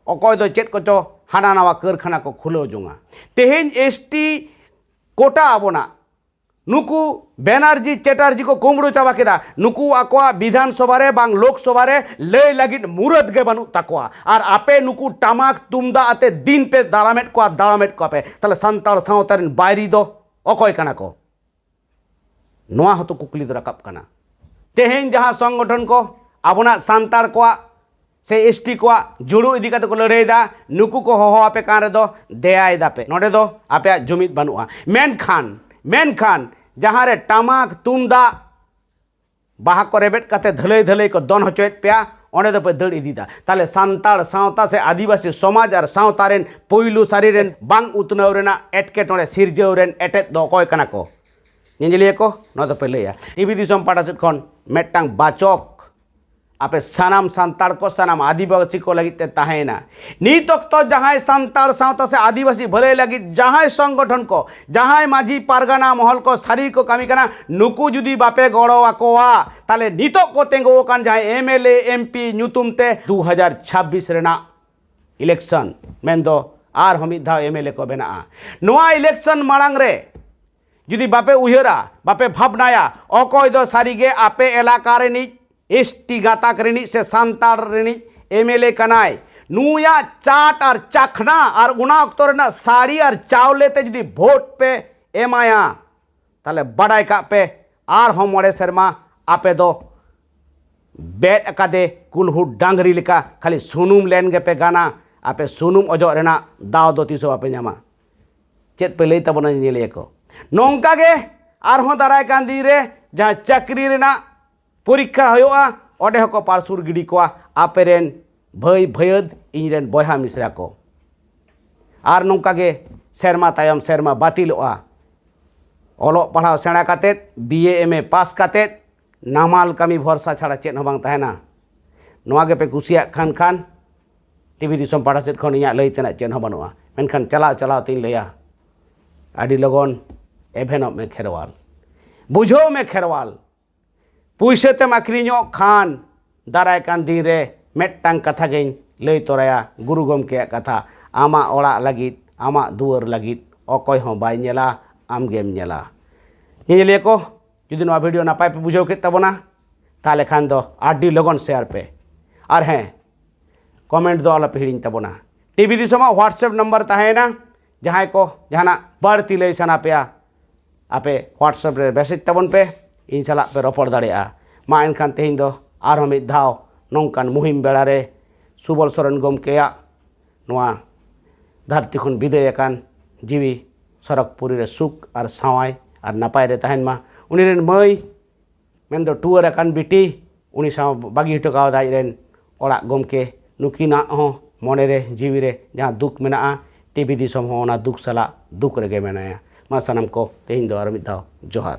ᱚᱠᱚᱭ ᱫᱚ ᱪᱮᱫ ᱠᱚᱪᱚ ᱦᱟᱱᱟ ᱱᱟᱣᱟ ᱠᱟᱹᱨᱠᱷᱟᱱᱟ ᱠᱚ ᱠᱷᱩᱞᱟᱹᱣ ᱡᱚᱝᱟ ᱛᱮᱦᱮᱧ ᱮᱥ ᱴᱤ ᱠᱳᱴᱟ ᱟᱵᱚᱱᱟᱜ ᱱᱩᱠᱩ ᱵᱮᱱᱟᱨᱡᱤ ᱪᱮᱴᱟᱨᱡᱤ ᱠᱚ ᱠᱩᱢᱲᱩ ᱪᱟᱵᱟ ᱠᱮᱫᱟ ᱱᱩᱠᱩ ᱟᱠᱚᱣᱟᱜ ᱵᱤᱫᱷᱟᱱ ᱥᱚᱵᱷᱟ ᱨᱮ ᱵᱟᱝ ᱞᱳᱠ ᱥᱚᱵᱷᱟ ᱨᱮ ᱞᱟᱹᱭ ᱞᱟᱹᱜᱤᱫ ᱢᱩᱨᱟᱹᱫ ᱜᱮ ᱵᱟᱹᱱᱩᱜ ᱛᱟᱠᱚᱣᱟ ᱟᱨ ᱟᱯᱮ ᱱᱩᱠᱩ ᱴᱟᱢᱟᱠ ᱛᱩᱢᱫᱟᱜ ᱟᱛᱮ ᱫᱤᱱ ᱯᱮ ᱫᱟᱨᱟᱢᱮᱫ ᱠᱚᱣᱟ ᱫᱟᱨᱟᱢᱮᱫ ᱠᱚᱣᱟᱯᱮ ᱛᱟᱦᱞᱮ ᱥᱟᱱᱛᱟᱲ ᱥᱟᱶᱛᱟ ᱨᱮᱱ ᱵᱟᱭᱨᱤ ᱫᱚ ᱚᱠᱚᱭ ᱠᱟᱱᱟ ᱠᱚ ᱱᱚᱣᱟ ᱦᱚᱸᱛᱚ ᱠᱩᱠᱞᱤ ᱫᱚ ᱨᱟᱠᱟᱵ ᱠᱟᱱᱟ ᱛᱮᱦᱮᱧ ᱡᱟᱦᱟᱸ ᱥᱚᱝᱜᱚᱴᱷᱚᱱ ᱠᱚ ᱟᱵᱚᱱᱟᱜ ᱥᱟᱱᱛᱟᱲ ᱠᱚᱣᱟᱜ ᱥᱮ ᱮᱥᱴᱤ ᱠᱚᱣᱟᱜ ᱡᱩᱲᱩ ᱤᱫᱤ ᱠᱟᱛᱮ ᱠᱚ ᱞᱟᱹᱲᱦᱟᱹᱭᱫᱟ ᱱᱩᱠᱩ ᱠᱚ ᱦᱚᱦᱚ ᱟᱯᱮ ᱠᱟᱱ ᱨᱮᱫᱚ ᱫᱮᱭᱟᱭ ᱫᱟᱯᱮ ᱱᱚᱰᱮ ᱫᱚ ᱟᱯᱮᱭᱟᱜ ᱡᱩᱢᱤᱫ ᱵᱟᱹᱱᱩᱜᱼᱟ ᱢᱮᱱᱠᱷᱟᱱ ᱢᱮᱱᱠᱷᱟᱱ ᱡᱟᱦᱟᱸ ᱨᱮ ᱴᱟᱢᱟᱠ ᱛᱩᱢᱫᱟᱜ ᱵᱟᱦᱟ ᱠᱚ ᱨᱮᱵᱮᱫ ᱠᱟᱛᱮ ᱫᱷᱟᱹᱞᱟᱹᱭ ᱫᱷᱟᱹᱞᱟᱹᱭ ᱠᱚ ᱫᱚᱱ ᱦᱚᱪᱚᱭᱮᱫ ᱯᱮᱭᱟ ᱚᱸᱰᱮ ᱫᱚᱯᱮ ᱫᱟᱹᱲ ᱤᱫᱤᱭᱫᱟ ᱛᱟᱦᱞᱮ ᱥᱟᱱᱛᱟᱲ ᱥᱟᱶᱛᱟ ᱥᱮ ᱟᱹᱫᱤᱵᱟᱹᱥᱤ ᱥᱚᱢᱟᱡᱽ ᱟᱨ ᱥᱟᱶᱛᱟ ᱨᱮᱱ ᱯᱳᱭᱞᱳ ᱥᱟᱹᱨᱤ ᱨᱮᱱ ᱵᱟᱝ ᱩᱛᱱᱟᱹᱣ ᱨᱮᱱᱟᱜ ᱮᱴᱠᱮᱴᱚᱬᱮ ᱥᱤᱨᱡᱟᱹᱣ ᱨᱮᱱ ᱮᱴᱮᱫ ᱫᱚ ᱚᱠᱚᱭ ᱠᱟᱱᱟ ᱠᱚ ᱧᱮᱧᱮᱞᱤᱭᱟᱹ ᱠᱚ ᱱᱚᱣᱟ ᱫᱚᱯᱮ ᱞᱟᱹᱭᱟ ᱴᱤᱵᱷᱤ ᱫᱤᱥᱚᱢ ᱯᱟᱦᱴᱟ ᱥᱮᱫ ᱠᱷᱚᱱ ᱢᱤᱫᱴᱟᱝ ᱵᱟᱪᱚᱠ આપે સાનામ સાંતાળ કો સાનામ આદિવાસી કો લગી તે તાહેના ની તક્ત જહાય સાંતાળ સાંતા સે આદિવાસી ભલે લગી જહાય સંગઠન કો જહાય માજી પારગાના મહલ કો સારી કો કામી કના નુકુ જુદી બાપે ગોળો આકોવા તાલે નીતો કો તેંગો કાન જહાય એમએલએ એમપી ન્યુતુમ તે 2026 રેના ইলেকশন মেনদো আর হমিদ ধাও এমএলএ কো বেনা নোয়া ইলেকশন মারাং রে যদি বাপে উহেরা বাপে ভাবনায়া অকয় দো সারিগে আপে এলাকারে নিজ एसटी गाता ऋणी से एम एल ए कनाय। नुया चाट और चाखना और उना अक्तर साड़ी और चावले ते जुदी भोट पे एमाया। ताले बड़ाई का पे आर हो मोड़े शर्मा, आपे दो। बेट अकादे कुलहू डांगरी लिका खाली सुनूम लेन गे पे गाना, आपे सुनूम अजो रेना दाव दो तीसो आपे जामा चेत पे लेता बना नेले को नोंका गे आर हो दाराय कांदी रे, जहाँ चक्री रेना परीक्षा होने को पारसुर गिड़ी को आपेर भई भयद इन बया मिसरा को आर नौकागे सेरमा तायम सेरमा बातिल अलग पढ़ा सेना कते बीएम ए पास कते नामाल कमी भरसा छाड़ा चेन बांग तहना नोआगे पे कुसिया खान खान टीवी दिसम पाड़ा सेट खन लई तना चेन बनुआ मेनखान चला चला तिन लया आडी लगन एभेनो में खेरवाल बुझो में खेरवाल ᱯᱩᱭᱥᱟᱹ ᱛᱮᱢ ᱟᱹᱠᱷᱨᱤᱧᱚᱜ ᱠᱷᱟᱱ ᱫᱟᱨᱟᱭ ᱠᱟᱱ ᱫᱤᱱ ᱨᱮ ᱢᱤᱫᱴᱟᱝ ᱠᱟᱛᱷᱟ ᱜᱤᱧ ᱞᱟᱹᱭ ᱛᱚᱨᱟᱭᱟ ᱜᱩᱨᱩ ᱜᱚᱢᱠᱮᱭᱟᱜ ᱠᱟᱛᱷᱟ ᱟᱢᱟᱜ ᱚᱲᱟᱜ ᱞᱟᱹᱜᱤᱫ ᱟᱢᱟᱜ ᱫᱩᱣᱟᱹᱨ ᱞᱟᱹᱜᱤᱫ ᱚᱠᱚᱭ ᱦᱚᱸ ᱵᱟᱭ ᱧᱮᱞᱟ ᱟᱢᱜᱮᱢ ᱧᱮᱞᱟ ᱧᱮᱧᱮᱞᱤᱭᱟᱹ ᱠᱚ ᱡᱩᱫᱤ ᱱᱚᱣᱟ ᱵᱷᱤᱰᱤᱭᱳ ᱱᱟᱯᱟᱭ ᱯᱮ ᱵᱩᱡᱷᱟᱹᱣ ᱠᱮᱫ ᱛᱟᱵᱚᱱᱟ ᱛᱟᱦᱚᱞᱮ ᱠᱷᱟᱱ ᱫᱚ ᱟᱹᱰᱤ ᱞᱚᱜᱚᱱ ᱥᱮᱭᱟᱨ ᱯᱮ ᱟᱨ ᱦᱮᱸ ᱠᱚᱢᱮᱱᱴ ᱫᱚ ᱟᱞᱚᱯᱮ ᱦᱤᱲᱤᱧ ᱛᱟᱵᱚᱱᱟ ᱴᱤᱵᱷᱤ ᱫᱤᱥᱚᱢᱟᱜ ᱦᱳᱣᱟᱴᱥᱮᱯ ᱱᱟᱢᱵᱟᱨ ᱛᱟᱦᱮᱸᱭᱮᱱᱟ ᱡᱟᱦᱟᱸᱭ ᱠᱚ ᱡᱟᱦᱟᱱᱟᱜ ᱵᱟᱹᱲᱛᱤ ᱞᱟᱹᱭ ᱥᱟᱱᱟ ᱯᱮᱭᱟ ᱟᱯᱮ ᱦᱳᱣᱟᱴᱥᱮᱯ ᱨᱮ ᱢᱮᱥᱮᱡᱽ ᱛᱟᱵᱚᱱ ᱯᱮ ᱤᱧ ᱥᱟᱞᱟᱜ ᱯᱮ ᱨᱚᱯᱚᱲ ᱫᱟᱲᱮᱭᱟᱜᱼᱟ ᱢᱟ ᱮᱱᱠᱷᱟᱱ ᱛᱮᱦᱮᱧ ᱫᱚ ᱟᱨᱦᱚᱸ ᱢᱤᱫ ᱫᱷᱟᱣ ᱱᱚᱝᱠᱟᱱ ᱢᱩᱦᱤᱢ ᱵᱮᱲᱟᱨᱮ ᱥᱩᱵᱚᱞ ᱥᱚᱨᱮᱱ ᱜᱚᱢᱠᱮᱭᱟᱜ ᱱᱚᱣᱟ ᱫᱷᱟᱹᱨᱛᱤ ᱠᱷᱚᱱ ᱵᱤᱫᱟᱹᱭ ᱟᱠᱟᱱ ᱡᱤᱣᱤ ᱥᱚᱨᱚᱜᱽᱯᱩᱨᱤ ᱨᱮ ᱥᱩᱠ ᱟᱨ ᱥᱟᱶᱟᱭ ᱟᱨ ᱱᱟᱯᱟᱭ ᱨᱮ ᱛᱟᱦᱮᱱ ᱢᱟ ᱩᱱᱤ ᱨᱮᱱ ᱢᱟᱹᱭ ᱢᱮᱱᱫᱚ ᱴᱩᱣᱟᱹᱨ ᱟᱠᱟᱱ ᱵᱤᱴᱤ ᱩᱱᱤ ᱥᱟᱶ ᱵᱟᱹᱜᱤ ᱦᱚᱴᱚ ᱠᱟᱣᱫᱟ ᱟᱡᱨᱮᱱ ᱚᱲᱟᱜ ᱜᱚᱢᱠᱮ ᱱᱩᱠᱤᱱᱟᱜ ᱦᱚᱸ ᱢᱚᱱᱮᱨᱮ ᱡᱤᱣᱤᱨᱮ ᱡᱟᱦᱟᱸ ᱫᱩᱠ ᱢᱮᱱᱟᱜᱼᱟ ᱴᱤᱵᱷᱤ ᱫᱤᱥᱚᱢ ᱦᱚᱸ ᱚᱱᱟ ᱫᱩᱠ ᱥᱟᱞᱟᱜ ᱫᱩᱠ ᱨᱮᱜᱮ ᱢᱮᱱᱟᱭᱟ ᱢᱟ ᱥᱟᱱᱟᱢ ᱠᱚ ᱛᱮᱦᱮᱧ ᱫᱚ ᱟᱨ ᱢᱤᱫ ᱫᱷᱟᱣ ᱡᱚᱦᱟᱨ